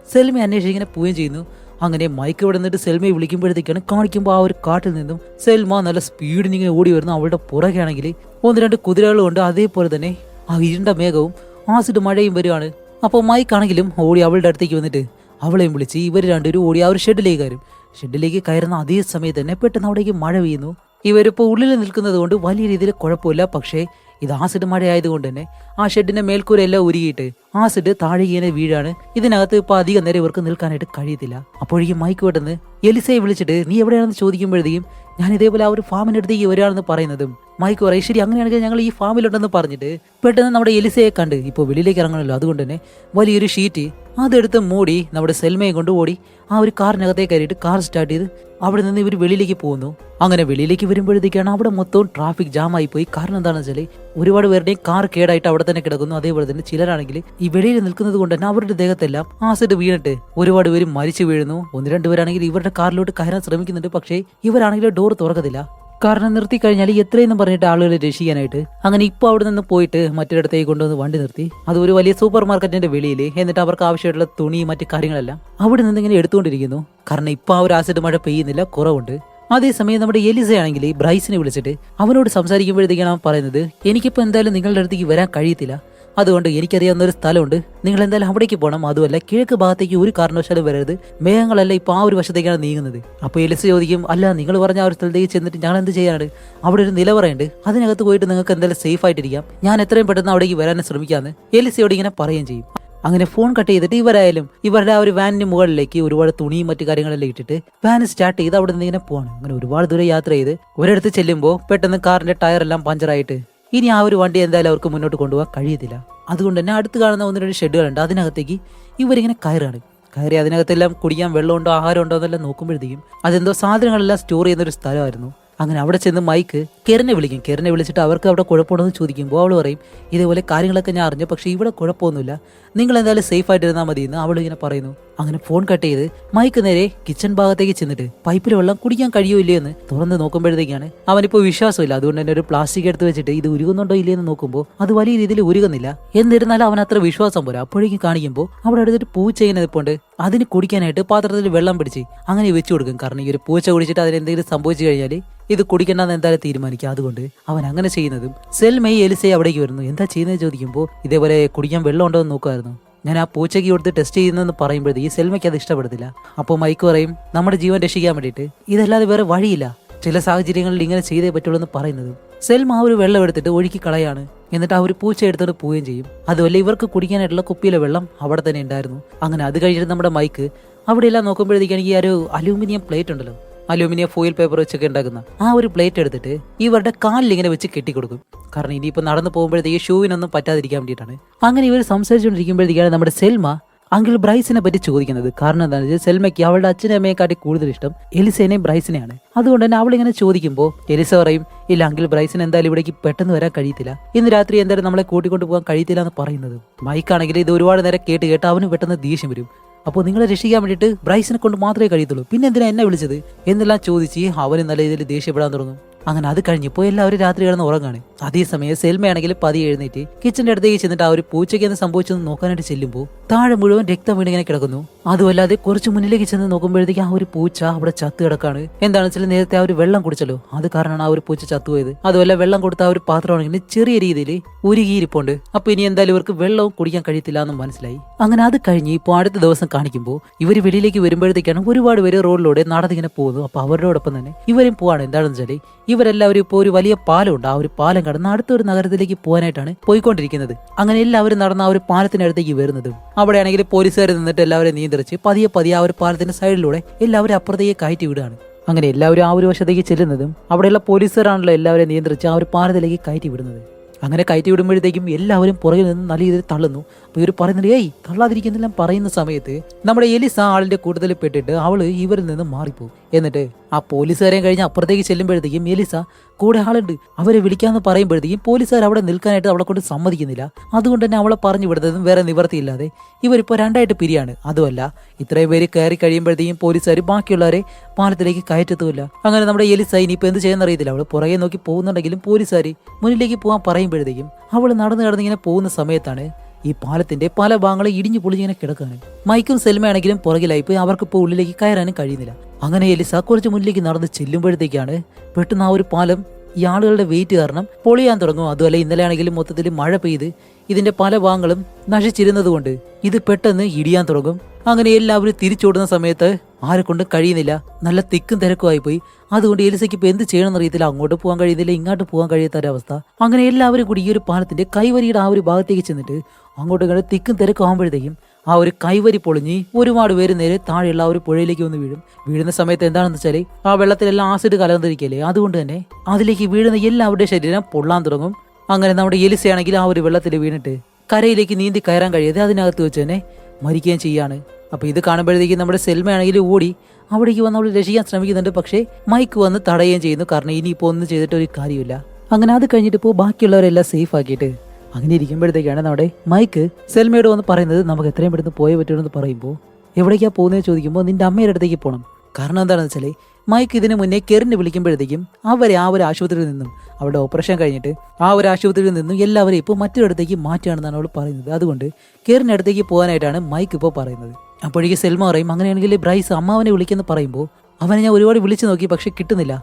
സെൽമി അന്വേഷിച്ച് ഇങ്ങനെ പോവുകയും ചെയ്യുന്നു. അങ്ങനെ മൈക്ക് ഇവിടെ നിന്നിട്ട് സെൽമയെ വിളിക്കുമ്പോഴത്തേക്കാണ് കാണിക്കുമ്പോൾ ആ ഒരു കാട്ടിൽ നിന്നും സെൽമ നല്ല സ്പീഡിന് ഇങ്ങനെ ഓടി വരുന്ന. അവളുടെ പുറകെ ആണെങ്കിൽ ഒന്ന് രണ്ട് കുതിരകളും ഉണ്ട് അതേപോലെ തന്നെ ആ ഇരുണ്ട മേഘവും ആസിഡ് മഴയും വരികയാണ് അപ്പോൾ മൈക്ക് ആണെങ്കിലും ഓടി അവളുടെ അടുത്തേക്ക് വന്നിട്ട് അവളെയും വിളിച്ച് ഇവർ രണ്ടുപേരും ഓടി ആ ഒരു ഷെഡിലേക്ക് കയറും. ഷെഡിലേക്ക് കയറുന്ന അതേ സമയത്ത് തന്നെ പെട്ടെന്ന് അവിടേക്ക് മഴ പെയ്യുന്നു. ഇവരിപ്പോൾ ഉള്ളിൽ നിൽക്കുന്നത് കൊണ്ട് വലിയ രീതിയിൽ കുഴപ്പമില്ല. പക്ഷേ ഇത് ആസിഡ് മഴ ആയതുകൊണ്ട് തന്നെ ആ ഷെഡിന്റെ മേൽക്കൂരെല്ലാം ഉരുകിയിട്ട് ആസിഡ് താഴെ വീഴാണ്. ഇതിനകത്ത് ഇപ്പൊ അധികം നേരം ഇവർക്ക് നിൽക്കാനായിട്ട് കഴിയത്തില്ല. അപ്പോഴേക്കും മൈക്ക് പെട്ടെന്ന് എലിസയെ വിളിച്ചിട്ട് നീ എവിടെയാണെന്ന് ചോദിക്കുമ്പോഴത്തേക്കും ഞാൻ ഇതേപോലെ ആ ഒരു ഫാമിന്റെ അടുത്തേക്ക് വരികയാണെന്ന് പറയുന്നതും മൈക്ക് പറയും ശരി അങ്ങനെയാണെങ്കിൽ ഞങ്ങൾ ഈ ഫാമിലുണ്ടെന്ന് പറഞ്ഞിട്ട് പെട്ടെന്ന് നമ്മുടെ എലിസയെ കണ്ട് ഇപ്പോൾ വെളിയിലേക്ക് ഇറങ്ങണമല്ലോ അതുകൊണ്ട് തന്നെ വലിയൊരു ഷീറ്റ് അതെടുത്ത് മൂടി നമ്മുടെ സെൽമയെ കൊണ്ട് ഓടി ആ ഒരു കാറിനകത്തേക്ക് കയറിയിട്ട് കാർ സ്റ്റാർട്ട് ചെയ്ത് അവിടെ നിന്ന് ഇവർ വെളിയിലേക്ക് പോകുന്നു. അങ്ങനെ വെളിയിലേക്ക് വരുമ്പോഴത്തേക്കാണ് അവിടെ മൊത്തവും ട്രാഫിക് ജാം ആയി പോയി. കാരണം എന്താണെന്ന് വെച്ചാൽ ഒരുപാട് പേരുടെയും കാർ കേടായിട്ട് അവിടെ തന്നെ കിടക്കുന്നു. അതേപോലെ തന്നെ ചിലരാണെങ്കിൽ ഈ വെളിയിൽ നിൽക്കുന്നത് കൊണ്ട് തന്നെ അവരുടെ ദേഹത്തെല്ലാം ആസിഡ് വീണിട്ട് ഒരുപാട് പേര് മരിച്ചു വീഴുന്നു. ഒന്ന് രണ്ട് പേരാണെങ്കിൽ ഇവരുടെ കാറിലോട്ട് കയറാൻ ശ്രമിക്കുന്നുണ്ട്. പക്ഷേ ഇവരാണെങ്കിൽ ഡോർ തുറക്കത്തില്ല. കാരണം നിർത്തി കഴിഞ്ഞാൽ എത്രയെന്നും പറഞ്ഞിട്ട് ആളുകളെ രക്ഷിക്കാനായിട്ട് അങ്ങനെ ഇപ്പോൾ അവിടെ നിന്ന് പോയിട്ട് മറ്റൊരിടത്തേക്ക് കൊണ്ടുവന്ന് വണ്ടി നിർത്തി. അത് ഒരു വലിയ സൂപ്പർ മാർക്കറ്റിന്റെ വെളിയിൽ എന്നിട്ട് അവർക്ക് ആവശ്യമായിട്ടുള്ള തുണി മറ്റു കാര്യങ്ങളെല്ലാം അവിടെ നിന്ന് ഇങ്ങനെ എടുത്തുകൊണ്ടിരിക്കുന്നു. കാരണം ഇപ്പോൾ ആ ഒരു ആസിഡ് മഴ പെയ്യുന്നില്ല കുറവുണ്ട്. അതേസമയം നമ്മുടെ എലിസ ആണെങ്കിൽ ബ്രൈസിനെ വിളിച്ചിട്ട് അവനോട് സംസാരിക്കുമ്പോഴത്തേക്കാണ് അവൻ പറയുന്നത് എനിക്കിപ്പോൾ എന്തായാലും നിങ്ങളുടെ അടുത്തേക്ക് വരാൻ കഴിയത്തില്ല. അതുകൊണ്ട് എനിക്കറിയാവുന്ന ഒരു സ്ഥലമുണ്ട്. നിങ്ങൾ എന്തായാലും അവിടേക്ക് പോകണം അതുമല്ല കിഴക്ക് ഭാഗത്തേക്ക് ഒരു കാരണവശാലും വരരുത്. മേഘങ്ങളല്ല ഇപ്പൊ ആ ഒരു വശത്തേക്കാണ് നീങ്ങുന്നത്. അപ്പോൾ എലിസ് ചോദിക്കും അല്ല നിങ്ങൾ പറഞ്ഞ ആ ഒരു സ്ഥലത്തേക്ക് ചെന്നിട്ട് ഞാൻ എന്ത് ചെയ്യാനാണ്? അവിടെ ഒരു നിലവറയുണ്ട് അതിനകത്ത് പോയിട്ട് നിങ്ങൾക്ക് എന്തായാലും സേഫ് ആയിട്ടിരിക്കാം. ഞാൻ എത്രയും പെട്ടെന്ന് അവിടേക്ക് വരാൻ ശ്രമിക്കാമെന്ന് എലിസയോട് ഇങ്ങനെ പറയുകയും ചെയ്യും. അങ്ങനെ ഫോൺ കട്ട് ചെയ്തിട്ട് ഇവരായാലും ഇവരുടെ ആ ഒരു വാനിന് മുകളിലേക്ക് ഒരുപാട് തുണിയും മറ്റു കാര്യങ്ങളെല്ലാം ഇട്ടിട്ട് വാൻ സ്റ്റാർട്ട് ചെയ്ത് അവിടെ നിന്ന് ഇങ്ങനെ പോവാണ്. അങ്ങനെ ഒരുപാട് ദൂരം യാത്ര ചെയ്ത് ഒരിടത്ത് ചെല്ലുമ്പോൾ പെട്ടെന്ന് കാറിന്റെ ടയർ എല്ലാം പഞ്ചറായിട്ട് ഇനി ആ ഒരു വണ്ടി എന്തായാലും അവർക്ക് മുന്നോട്ട് കൊണ്ടുപോകാൻ കഴിയത്തില്ല. അതുകൊണ്ട് തന്നെ അടുത്ത് കാണുന്ന ഒന്ന് രണ്ട് ഷെഡുകളുണ്ട്. അതിനകത്തേക്ക് ഇവരിങ്ങനെ കയറുകയാണ്. കയറി അതിനകത്തെല്ലാം കുടിക്കാൻ വെള്ളമുണ്ടോ ആഹാരമുണ്ടോ എന്നെല്ലാം നോക്കുമ്പോഴത്തേക്കും അതെന്തോ സാധനങ്ങളെല്ലാം സ്റ്റോർ ചെയ്യുന്ന ഒരു സ്ഥലമായിരുന്നു. അങ്ങനെ അവിടെ ചെന്ന് മൈക്ക് കെറിനെ വിളിക്കും. കെറിനെ വിളിച്ചിട്ട് അവർക്ക് അവിടെ കുഴപ്പമുണ്ടെന്ന് ചോദിക്കുമ്പോൾ അവൾ പറയും ഇതേപോലെ കാര്യങ്ങളൊക്കെ ഞാൻ അറിഞ്ഞു. പക്ഷേ ഇവിടെ കുഴപ്പമൊന്നുമില്ല. നിങ്ങൾ എന്തായാലും സേഫ് ആയിട്ട് ഇരുന്നാൽ മതി എന്ന് അവൾ ഇങ്ങനെ പറയുന്നു. അങ്ങനെ ഫോൺ കട്ട് ചെയ്ത് മൈക്ക് നേരെ കിച്ചൺ ഭാഗത്തേക്ക് ചെന്നിട്ട് പൈപ്പിൽ വെള്ളം കുടിക്കാൻ കഴിയോ ഇല്ലേ എന്ന് തുറന്ന് നോക്കുമ്പോഴത്തേക്കാണ് അവനിപ്പോൾ വിശ്വാസമില്ല. അതുകൊണ്ട് തന്നെ ഒരു പ്ലാസ്റ്റിക് എടുത്ത് വെച്ചിട്ട് ഇത് ഉരുകുന്നുണ്ടോ ഇല്ലേ എന്ന് നോക്കുമ്പോൾ അത് വലിയ രീതിയിൽ ഉരുകുന്നില്ല. എന്നിരുന്നാലും അവൻ അത്ര വിശ്വാസം പോരാ. അപ്പോഴേക്കും കാണിക്കുമ്പോൾ അവിടെ എടുത്തിട്ട് പൂച്ച ഇങ്ങനെ നിൽപ്പുണ്ട്. അതിന് കുടിക്കാനായിട്ട് പാത്രത്തിൽ വെള്ളം പിടിച്ച് അങ്ങനെ വെച്ചു കൊടുക്കും. കാരണം ഈ ഒരു പൂച്ച കുടിച്ചിട്ട് അതിനെന്തെങ്കിലും സംഭവിച്ചു കഴിഞ്ഞാൽ ഇത് കുടിക്കണ്ടെന്ന് എന്തായാലും തീരുമാനിക്കുക അതുകൊണ്ട് അവൻ അങ്ങനെ ചെയ്യുന്നതും. സെൽമൈ എലിസൈ അവിടേക്ക് വരുന്നു. എന്താ ചെയ്യുന്നത് ചോദിക്കുമ്പോൾ ഇതേപോലെ കുടിക്കാൻ വെള്ളം ഉണ്ടോ എന്ന് നോക്കുമായിരുന്നു ഞാൻ ആ പൂച്ചയ്ക്ക് കൊടുത്ത് ടെസ്റ്റ് ചെയ്യുന്നതെന്ന് പറയുമ്പോഴേ ഈ സെൽമയ്ക്ക് അത് ഇഷ്ടപ്പെടത്തില്ല അപ്പോൾ മൈക്ക് പറയും നമ്മുടെ ജീവൻ രക്ഷിക്കാൻ വേണ്ടിയിട്ട്. ഇതല്ലാതെ വേറെ വഴിയില്ല. ചില സാഹചര്യങ്ങളിൽ ഇങ്ങനെ ചെയ്തേ പറ്റുള്ളൂ എന്ന് പറയുന്നതും. സെൽമ ആ ഒരു വെള്ളം എടുത്തിട്ട് ഒഴുക്കി കളയാണ്. എന്നിട്ട് ആ ഒരു പൂച്ച എടുത്തിട്ട് പോവുകയും ചെയ്യും. അതുമല്ല ഇവർക്ക് കുടിക്കാനായിട്ടുള്ള കുപ്പിയിലെ വെള്ളം അവിടെ തന്നെ ഉണ്ടായിരുന്നു. അങ്ങനെ അത് കഴിഞ്ഞിട്ട് നമ്മുടെ മൈക്ക് അവിടെയെല്ലാം നോക്കുമ്പോഴത്തേക്കാണെങ്കിൽ ഈ ഒരു അലൂമിനിയം പ്ലേറ്റ് ഉണ്ടല്ലോ. അലൂമിനിയം ഫോയിൽ പേപ്പർ വെച്ചൊക്കെ ഉണ്ടാക്കുന്ന ആ ഒരു പ്ലേറ്റ് എടുത്തിട്ട് ഇവരുടെ കാലിൽ ഇങ്ങനെ വെച്ച് കെട്ടിക്കൊടുക്കും. കാരണം ഇനിയിപ്പോൾ നടന്നു പോകുമ്പോഴത്തേക്ക് ഷൂവിനൊന്നും പറ്റാതിരിക്കാൻ വേണ്ടിയിട്ടാണ്. അങ്ങനെ ഇവർ സംസാരിച്ചുകൊണ്ടിരിക്കുമ്പോഴത്തേക്കാണ് നമ്മുടെ സെൽമ അങ്കിൾ ബ്രൈസിനെ പറ്റി ചോദിക്കുന്നത്. കാരണം എന്താണെന്ന് വെച്ചാൽ സെൽമയ്ക്ക് അവളുടെ അച്ഛനെ അമ്മയെക്കാട്ടി കൂടുതൽ ഇഷ്ടം എലിസേനെയും ബ്രൈസിനെയാണ്. അതുകൊണ്ട് തന്നെ അവളിങ്ങനെ ചോദിക്കുമ്പോൾ എലിസ പറയും ഇല്ല അങ്കിൾ ബ്രൈസിന് എന്തായാലും ഇവിടേക്ക് പെട്ടെന്ന് വരാൻ കഴിയത്തില്ല. ഇന്ന് രാത്രി എന്തായാലും നമ്മളെ കൂട്ടിക്കൊണ്ട് പോകാൻ കഴിയത്തില്ല എന്ന് പറയുന്നത്. മൈക്കാണെങ്കിൽ ഇത് ഒരുപാട് നേരം കേട്ട് കേട്ട് അവന് പെട്ടെന്ന് ദേഷ്യം വരും. അപ്പോൾ നിങ്ങളെ രക്ഷിക്കാൻ വേണ്ടിയിട്ട് ബ്രൈസിനെ കൊണ്ട് മാത്രമേ കഴിയത്തുള്ളൂ. പിന്നെ എന്തിനാ എന്നെ വിളിച്ചത്? എന്നെല്ലാം ചോദിച്ച് അവന് നല്ല രീതിയിൽ ദേഷ്യപ്പെടാൻ തുടങ്ങും. അങ്ങനെ അത് കഴിഞ്ഞപ്പോൾ എല്ലാവരും രാത്രി കിടന്ന് ഉറങ്ങാണ്. അതേസമയം സെൽമയാണെങ്കിൽ പതി എഴുന്നേറ്റ് കിച്ചന്റെ അടുത്തേക്ക് ചെന്നിട്ട് ആ ഒരു പൂച്ചയ്ക്ക് എന്ന് സംഭവിച്ചെന്ന് നോക്കാനായിട്ട് ചെല്ലുമ്പോൾ താഴെ മുഴുവൻ രക്തം വീണിങ്ങനെ കിടക്കുന്നു. അതുമല്ലാതെ കുറച്ച് മുന്നിലേക്ക് ചെന്ന് നോക്കുമ്പോഴത്തേക്ക് ആ ഒരു പൂച്ച അവിടെ ചത്ത് കിടക്കാണ്. എന്താണെന്ന് വെച്ചാൽ നേരത്തെ ആ ഒരു വെള്ളം കുടിച്ചല്ലോ. അത് കാരണമാണ് ആ ഒരു പൂച്ച ചത്തുപോയത്. അതുമല്ല വെള്ളം കൊടുത്ത ആ ഒരു പാത്രമാണെങ്കിൽ ചെറിയ രീതിയിൽ ഉരുകിയിരിപ്പുണ്ട്. അപ്പൊ ഇനി എന്തായാലും ഇവർക്ക് വെള്ളവും കുടിക്കാൻ കഴിയത്തില്ല എന്ന് മനസ്സിലായി. അങ്ങനെ അത് കഴിഞ്ഞ് ഇപ്പോൾ അടുത്ത ദിവസം കാണിക്കുമ്പോൾ ഇവർ വെളിയിലേക്ക് വരുമ്പോഴത്തേക്കാണ് ഒരുപാട് പേര് റോഡിലൂടെ നടന്നിങ്ങനെ പോകുന്നു അപ്പൊ അവരോടൊപ്പം തന്നെ ഇവരും പോവാണ്. എന്താണെന്ന് വെച്ചാൽ ഇവരെല്ലാവരും ഇപ്പോൾ ഒരു വലിയ പാലമുണ്ട്. ആ ഒരു പാലം കടന്ന് അടുത്തൊരു നഗരത്തിലേക്ക് പോകാനായിട്ടാണ് പോയിക്കൊണ്ടിരിക്കുന്നത്. അങ്ങനെ എല്ലാവരും നടന്ന ആ ഒരു പാലത്തിനടുത്തേക്ക് വരുന്നത്. അവിടെയാണെങ്കിൽ പോലീസുകാർ നിന്നിട്ട് എല്ലാവരും നിയന്ത്രിച്ച് പതിയെ പതിയെ ആ ഒരു പാലത്തിന്റെ സൈഡിലൂടെ എല്ലാവരും അപ്പുറത്തേക്ക് കയറ്റി വിടുകയാണ്. അങ്ങനെ എല്ലാവരും ആ ഒരു വശത്തേക്ക് ചെല്ലുന്നതും അവിടെയുള്ള പോലീസുകാരാണല്ലോ എല്ലാവരെയും നിയന്ത്രിച്ച് ആ ഒരു പാലത്തിലേക്ക് കയറ്റി വിടുന്നത്. അങ്ങനെ കയറ്റി വിടുമ്പോഴത്തേക്കും എല്ലാവരും പുറകിൽ നിന്ന് നല്ല രീതിയിൽ തള്ളുന്നു. അപ്പോൾ ഇവർ പറയുന്നത് ഏയ് തള്ളാതിരിക്കുന്നെല്ലാം പറയുന്ന സമയത്ത് നമ്മുടെ എലിസ ആളിന്റെ കൂട്ടത്തിൽ പെട്ടിട്ട് അവൾ ഇവരിൽ നിന്ന് മാറിപ്പോകും. എന്നിട്ട് ആ പോലീസുകാരെയും കഴിഞ്ഞ് അപ്പുറത്തേക്ക് ചെല്ലുമ്പോഴത്തേക്കും എലിസ കൂടെ ആളുണ്ട്. അവരെ വിളിക്കാന്ന് പറയുമ്പോഴത്തേക്കും പോലീസുകാർ അവിടെ നിൽക്കാനായിട്ട് അവളെ കൊണ്ട് സമ്മതിക്കുന്നില്ല. അതുകൊണ്ട് തന്നെ അവളെ പറഞ്ഞു വിടുന്നതും വേറെ നിവർത്തിയില്ലാതെ ഇവരിപ്പോൾ രണ്ടായിട്ട് പിരിയാണ്. അതുമല്ല ഇത്രയും പേര് കയറി കഴിയുമ്പോഴത്തേക്കും പോലീസുകാർ ബാക്കിയുള്ളവരെ പാലത്തിലേക്ക് കയറ്റത്തുമില്ല. അങ്ങനെ നമ്മുടെ എലിസ ഇനിയിപ്പോൾ എന്ത് ചെയ്യുന്ന അറിയത്തില്ല. അവൾ പുറകെ നോക്കി പോകുന്നുണ്ടെങ്കിലും പോലീസുകാർ മുന്നിലേക്ക് പോകാൻ പറയുമ്പോഴത്തേക്കും അവൾ നടന്നു കടന്നിങ്ങനെ പോകുന്ന സമയത്താണ് ഈ പാലത്തിന്റെ പല ഭാഗങ്ങളും ഇടിഞ്ഞു പൊളിഞ്ഞിങ്ങനെ കിടക്കാണ്. മൈക്കും സെൽമയാണെങ്കിലും പുറകിലായി പോയി അവർക്കിപ്പോൾ ഉള്ളിലേക്ക് കയറാനും കഴിയുന്നില്ല. അങ്ങനെ എലിസ കുറച്ച് മുന്നിലേക്ക് നടന്ന് ചെല്ലുമ്പോഴത്തേക്കാണ് പെട്ടെന്ന് ആ ഒരു പാലം ഈ ആളുകളുടെ വെയിറ്റ് കാരണം പൊളിയാൻ തുടങ്ങും. അതുപോലെ ഇന്നലെ ആണെങ്കിലും മൊത്തത്തിൽ മഴ പെയ്ത് ഇതിന്റെ പല ഭാഗങ്ങളും നശിച്ചിരുന്നത് കൊണ്ട് ഇത് പെട്ടെന്ന് ഇടിയാൻ തുടങ്ങും. അങ്ങനെ എല്ലാവരും തിരിച്ചോടുന്ന സമയത്ത് ആരെ കൊണ്ട് കഴിയുന്നില്ല. നല്ല തിക്കും തിരക്കുമായി പോയി അതുകൊണ്ട് എലിസയ്ക്ക് ഇപ്പൊ എന്ത് ചെയ്യണമെന്ന് അറിയത്തില്ല. അങ്ങോട്ട് പോകാൻ കഴിയുന്നില്ല ഇങ്ങോട്ട് പോകാൻ കഴിയാത്ത ഒരവസ്ഥ അങ്ങനെ എല്ലാവരും കൂടി ഈ ഒരു പാലത്തിന്റെ കൈവരിയുടെ ആ ഒരു ഭാഗത്തേക്ക് ചെന്നിട്ട് അങ്ങോട്ട് ഇങ്ങോട്ട് തിക്കും ആകുമ്പോഴത്തേക്കും ആ ഒരു കൈവരി പൊളിഞ്ഞ് ഒരുപാട് പേര് നേരെ താഴെയുള്ള ഒരു പുഴയിലേക്ക് വന്ന് വീഴും. വീഴുന്ന സമയത്ത് എന്താണെന്ന് വെച്ചാൽ ആ വെള്ളത്തിലെല്ലാം ആസിഡ് കലർന്നിരിക്കല്ലേ അതുകൊണ്ട് തന്നെ അതിലേക്ക് വീഴുന്ന എല്ലാവരുടെയും ശരീരം പൊള്ളാൻ തുടങ്ങും. അങ്ങനെ നമ്മുടെ എലിസയാണെങ്കിൽ ആ ഒരു വെള്ളത്തിൽ വീണിട്ട് കരയിലേക്ക് നീന്തി കയറാൻ കഴിയാതെ അതിനകത്ത് വെച്ച് തന്നെ മരിക്കുകയും ചെയ്യാണ്. അപ്പോൾ ഇത് കാണുമ്പോഴത്തേക്കും നമ്മുടെ സെൽമയാണെങ്കിൽ ഓടി അവിടേക്ക് വന്ന് അവൾ രക്ഷിക്കാൻ ശ്രമിക്കുന്നുണ്ട്. പക്ഷേ മൈക്ക് വന്ന് തടയുകയും ചെയ്യുന്നു. കാരണം ഇനിയിപ്പോൾ ഒന്നും ചെയ്തിട്ട് ഒരു കാര്യമില്ല. അങ്ങനെ അത് കഴിഞ്ഞിട്ട് ഇപ്പോൾ ബാക്കിയുള്ളവരെല്ലാം സേഫ് ആക്കിയിട്ട് അങ്ങനെ ഇരിക്കുമ്പോഴത്തേക്കാണ് നമ്മുടെ മൈക്ക് സെൽമയോട് വന്ന് പറയുന്നത് നമുക്ക് എത്രയും പെട്ടെന്ന് പോയേ പറ്റുമെന്ന് പറയുമ്പോൾ എവിടേക്കാണ് പോകുന്നത് ചോദിക്കുമ്പോൾ നിന്റെ അമ്മയുടെ അടുത്തേക്ക് പോകണം കാരണം എന്താണെന്ന് വെച്ചാൽ മൈക്ക് ഇതിനു മുന്നേ കെറിനെ വിളിക്കുമ്പോഴത്തേക്കും അവരെ ആ ഒരു ആശുപത്രിയിൽ നിന്നും അവിടെ ഓപ്പറേഷൻ കഴിഞ്ഞിട്ട് ആ ഒരു ആശുപത്രിയിൽ നിന്നും എല്ലാവരെയും ഇപ്പോൾ മറ്റൊരിടത്തേക്ക് മാറ്റുകയാണെന്നാണ് അവൾ പറയുന്നത്. അതുകൊണ്ട് കെറിന്റെ അടുത്തേക്ക് പോകാനായിട്ടാണ് മൈക്ക് ഇപ്പോൾ പറയുന്നത്. അപ്പോഴേക്ക് സെൽമ പറയും അങ്ങനെയാണെങ്കിൽ ബ്രൈസ് അമ്മാവനെ വിളിക്കുന്നു പറയുമ്പോൾ അവനെ ഞാൻ ഒരുപാട് വിളിച്ചു നോക്കി പക്ഷെ കിട്ടുന്നില്ല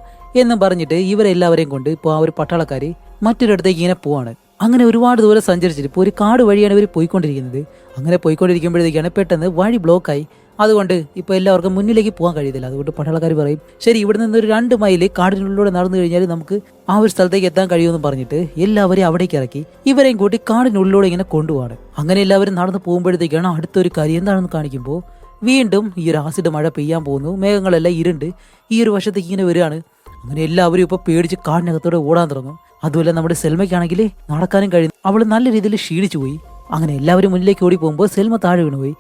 എന്നും പറഞ്ഞിട്ട് ഇവരെല്ലാവരെയും കൊണ്ട് ഇപ്പോൾ ആ ഒരു പട്ടാളക്കാർ മറ്റൊരിടത്തേക്ക് ഇങ്ങനെ പോവാണ്. അങ്ങനെ ഒരുപാട് ദൂരം സഞ്ചരിച്ചിട്ട് ഇപ്പോൾ ഒരു കാട് വഴിയാണ് ഇവർ പോയിക്കൊണ്ടിരിക്കുന്നത്. അങ്ങനെ പോയിക്കൊണ്ടിരിക്കുമ്പോഴത്തേക്കാണ് പെട്ടെന്ന് വഴി ബ്ലോക്കായി. അതുകൊണ്ട് ഇപ്പോൾ എല്ലാവർക്കും മുന്നിലേക്ക് പോകാൻ കഴിയത്തില്ല അതുകൊണ്ട് പട്ടാളക്കാർ പറയും ശരി ഇവിടെ നിന്ന് ഒരു രണ്ട് മൈൽ കാടിനുള്ളിലൂടെ നടന്നു കഴിഞ്ഞാൽ നമുക്ക് ആ ഒരു സ്ഥലത്തേക്ക് എത്താൻ കഴിയുമെന്ന് പറഞ്ഞിട്ട് എല്ലാവരെയും അവിടേക്ക് ഇറക്കി ഇവരെയും കൂട്ടി കാടിനുള്ളിലൂടെ ഇങ്ങനെ കൊണ്ടുപോവാണ്. അങ്ങനെ എല്ലാവരും നടന്നു പോകുമ്പോഴത്തേക്കാണ് അടുത്തൊരു കാര്യം എന്താണെന്ന് കാണിക്കുമ്പോൾ വീണ്ടും ഈ ഒരു ആസിഡ് മഴ പെയ്യാൻ പോകുന്നു. മേഘങ്ങളെല്ലാം ഇരുണ്ട് ഈ ഒരു വശത്തേക്ക് ഇങ്ങനെ വരികയാണ്. അങ്ങനെ എല്ലാവരും ഇപ്പോൾ പേടിച്ച് കാടിനകത്തോടെ ഓടാൻ തുടങ്ങും. അതുപോലെ നമ്മുടെ സെൽമയ്ക്കാണെങ്കിൽ നടക്കാനും കഴിയും അവൾ നല്ല രീതിയിൽ ക്ഷീണിച്ചു പോയി. അങ്ങനെ എല്ലാവരും മുന്നിലേക്ക് ഓടി പോകുമ്പോൾ സെൽമ താഴെ വീണുപോയി.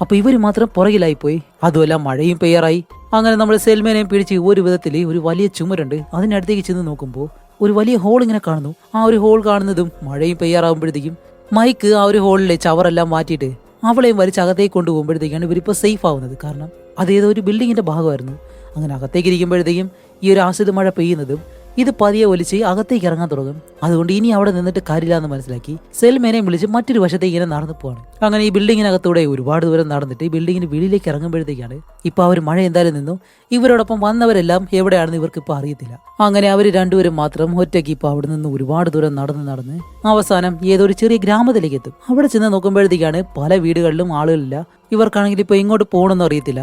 അപ്പോൾ ഇവർ മാത്രം പുറകിലായി പോയി അതുമല്ല മഴയും പെയ്യാറായി. അങ്ങനെ നമ്മുടെ സെൽമേനെയും പിടിച്ച് ഒരു വിധത്തിൽ ഒരു വലിയ ചുമരുണ്ട്. അതിനടുത്തേക്ക് ചെന്ന് നോക്കുമ്പോൾ ഒരു വലിയ ഹോൾ ഇങ്ങനെ കാണുന്നു. ആ ഒരു ഹോൾ കാണുന്നതും മഴയും പെയ്യാറാകുമ്പോഴത്തേക്കും മൈക്ക് ആ ഒരു ഹോളിലെ ചവറെല്ലാം മാറ്റിയിട്ട് അവളെയും വലിച്ച് അകത്തേക്ക് കൊണ്ടുപോകുമ്പോഴത്തേക്കാണ് ഇവരിപ്പോൾ സേഫ് ആവുന്നത്. കാരണം അതേതോ ഒരു ബിൽഡിങ്ങിന്റെ ഭാഗമായിരുന്നു. അങ്ങനെ അകത്തേക്ക് ഇരിക്കുമ്പോഴത്തേക്കും ഈ ഒരു ആസിഡ് മഴ പെയ്യുന്നതും ഇത് പതിയെ ഒലിച്ച് അകത്തേക്ക് ഇറങ്ങാൻ തുടങ്ങും. അതുകൊണ്ട് ഇനി അവിടെ നിന്നിട്ട് കാര്യമില്ല എന്ന് മനസ്സിലാക്കി സെൽമേനെ വിളിച്ച് മറ്റൊരു വശത്തേക്ക് ഇങ്ങനെ നടന്നു പോവാണ്. അങ്ങനെ ഈ ബിൽഡിങ്ങിനകത്തൂടെ ഒരുപാട് ദൂരം നടന്നിട്ട് ഈ ബിൽഡിങ്ങിന് വെളിയിലേക്ക് ഇറങ്ങുമ്പോഴത്തേക്കാണ് ഇപ്പോൾ അവർ മഴ എന്തായാലും നിന്നു. ഇവരോടൊപ്പം വന്നവരെല്ലാം എവിടെയാണെന്ന് ഇവർക്ക് ഇപ്പൊ അറിയത്തില്ല. അങ്ങനെ അവർ രണ്ടുപേരും മാത്രം ഒറ്റയ്ക്ക് ഇപ്പൊ അവിടെ നിന്ന് ഒരുപാട് ദൂരം നടന്ന് നടന്ന് അവസാനം ഏതോ ഒരു ചെറിയ ഗ്രാമത്തിലേക്ക് എത്തും. അവിടെ ചെന്ന് നോക്കുമ്പോഴത്തേക്കാണ് പല വീടുകളിലും ആളുകളില്ല. ഇവർക്കാണെങ്കിൽ ഇപ്പൊ ഇങ്ങോട്ട് പോകണമെന്ന് അറിയത്തില്ല.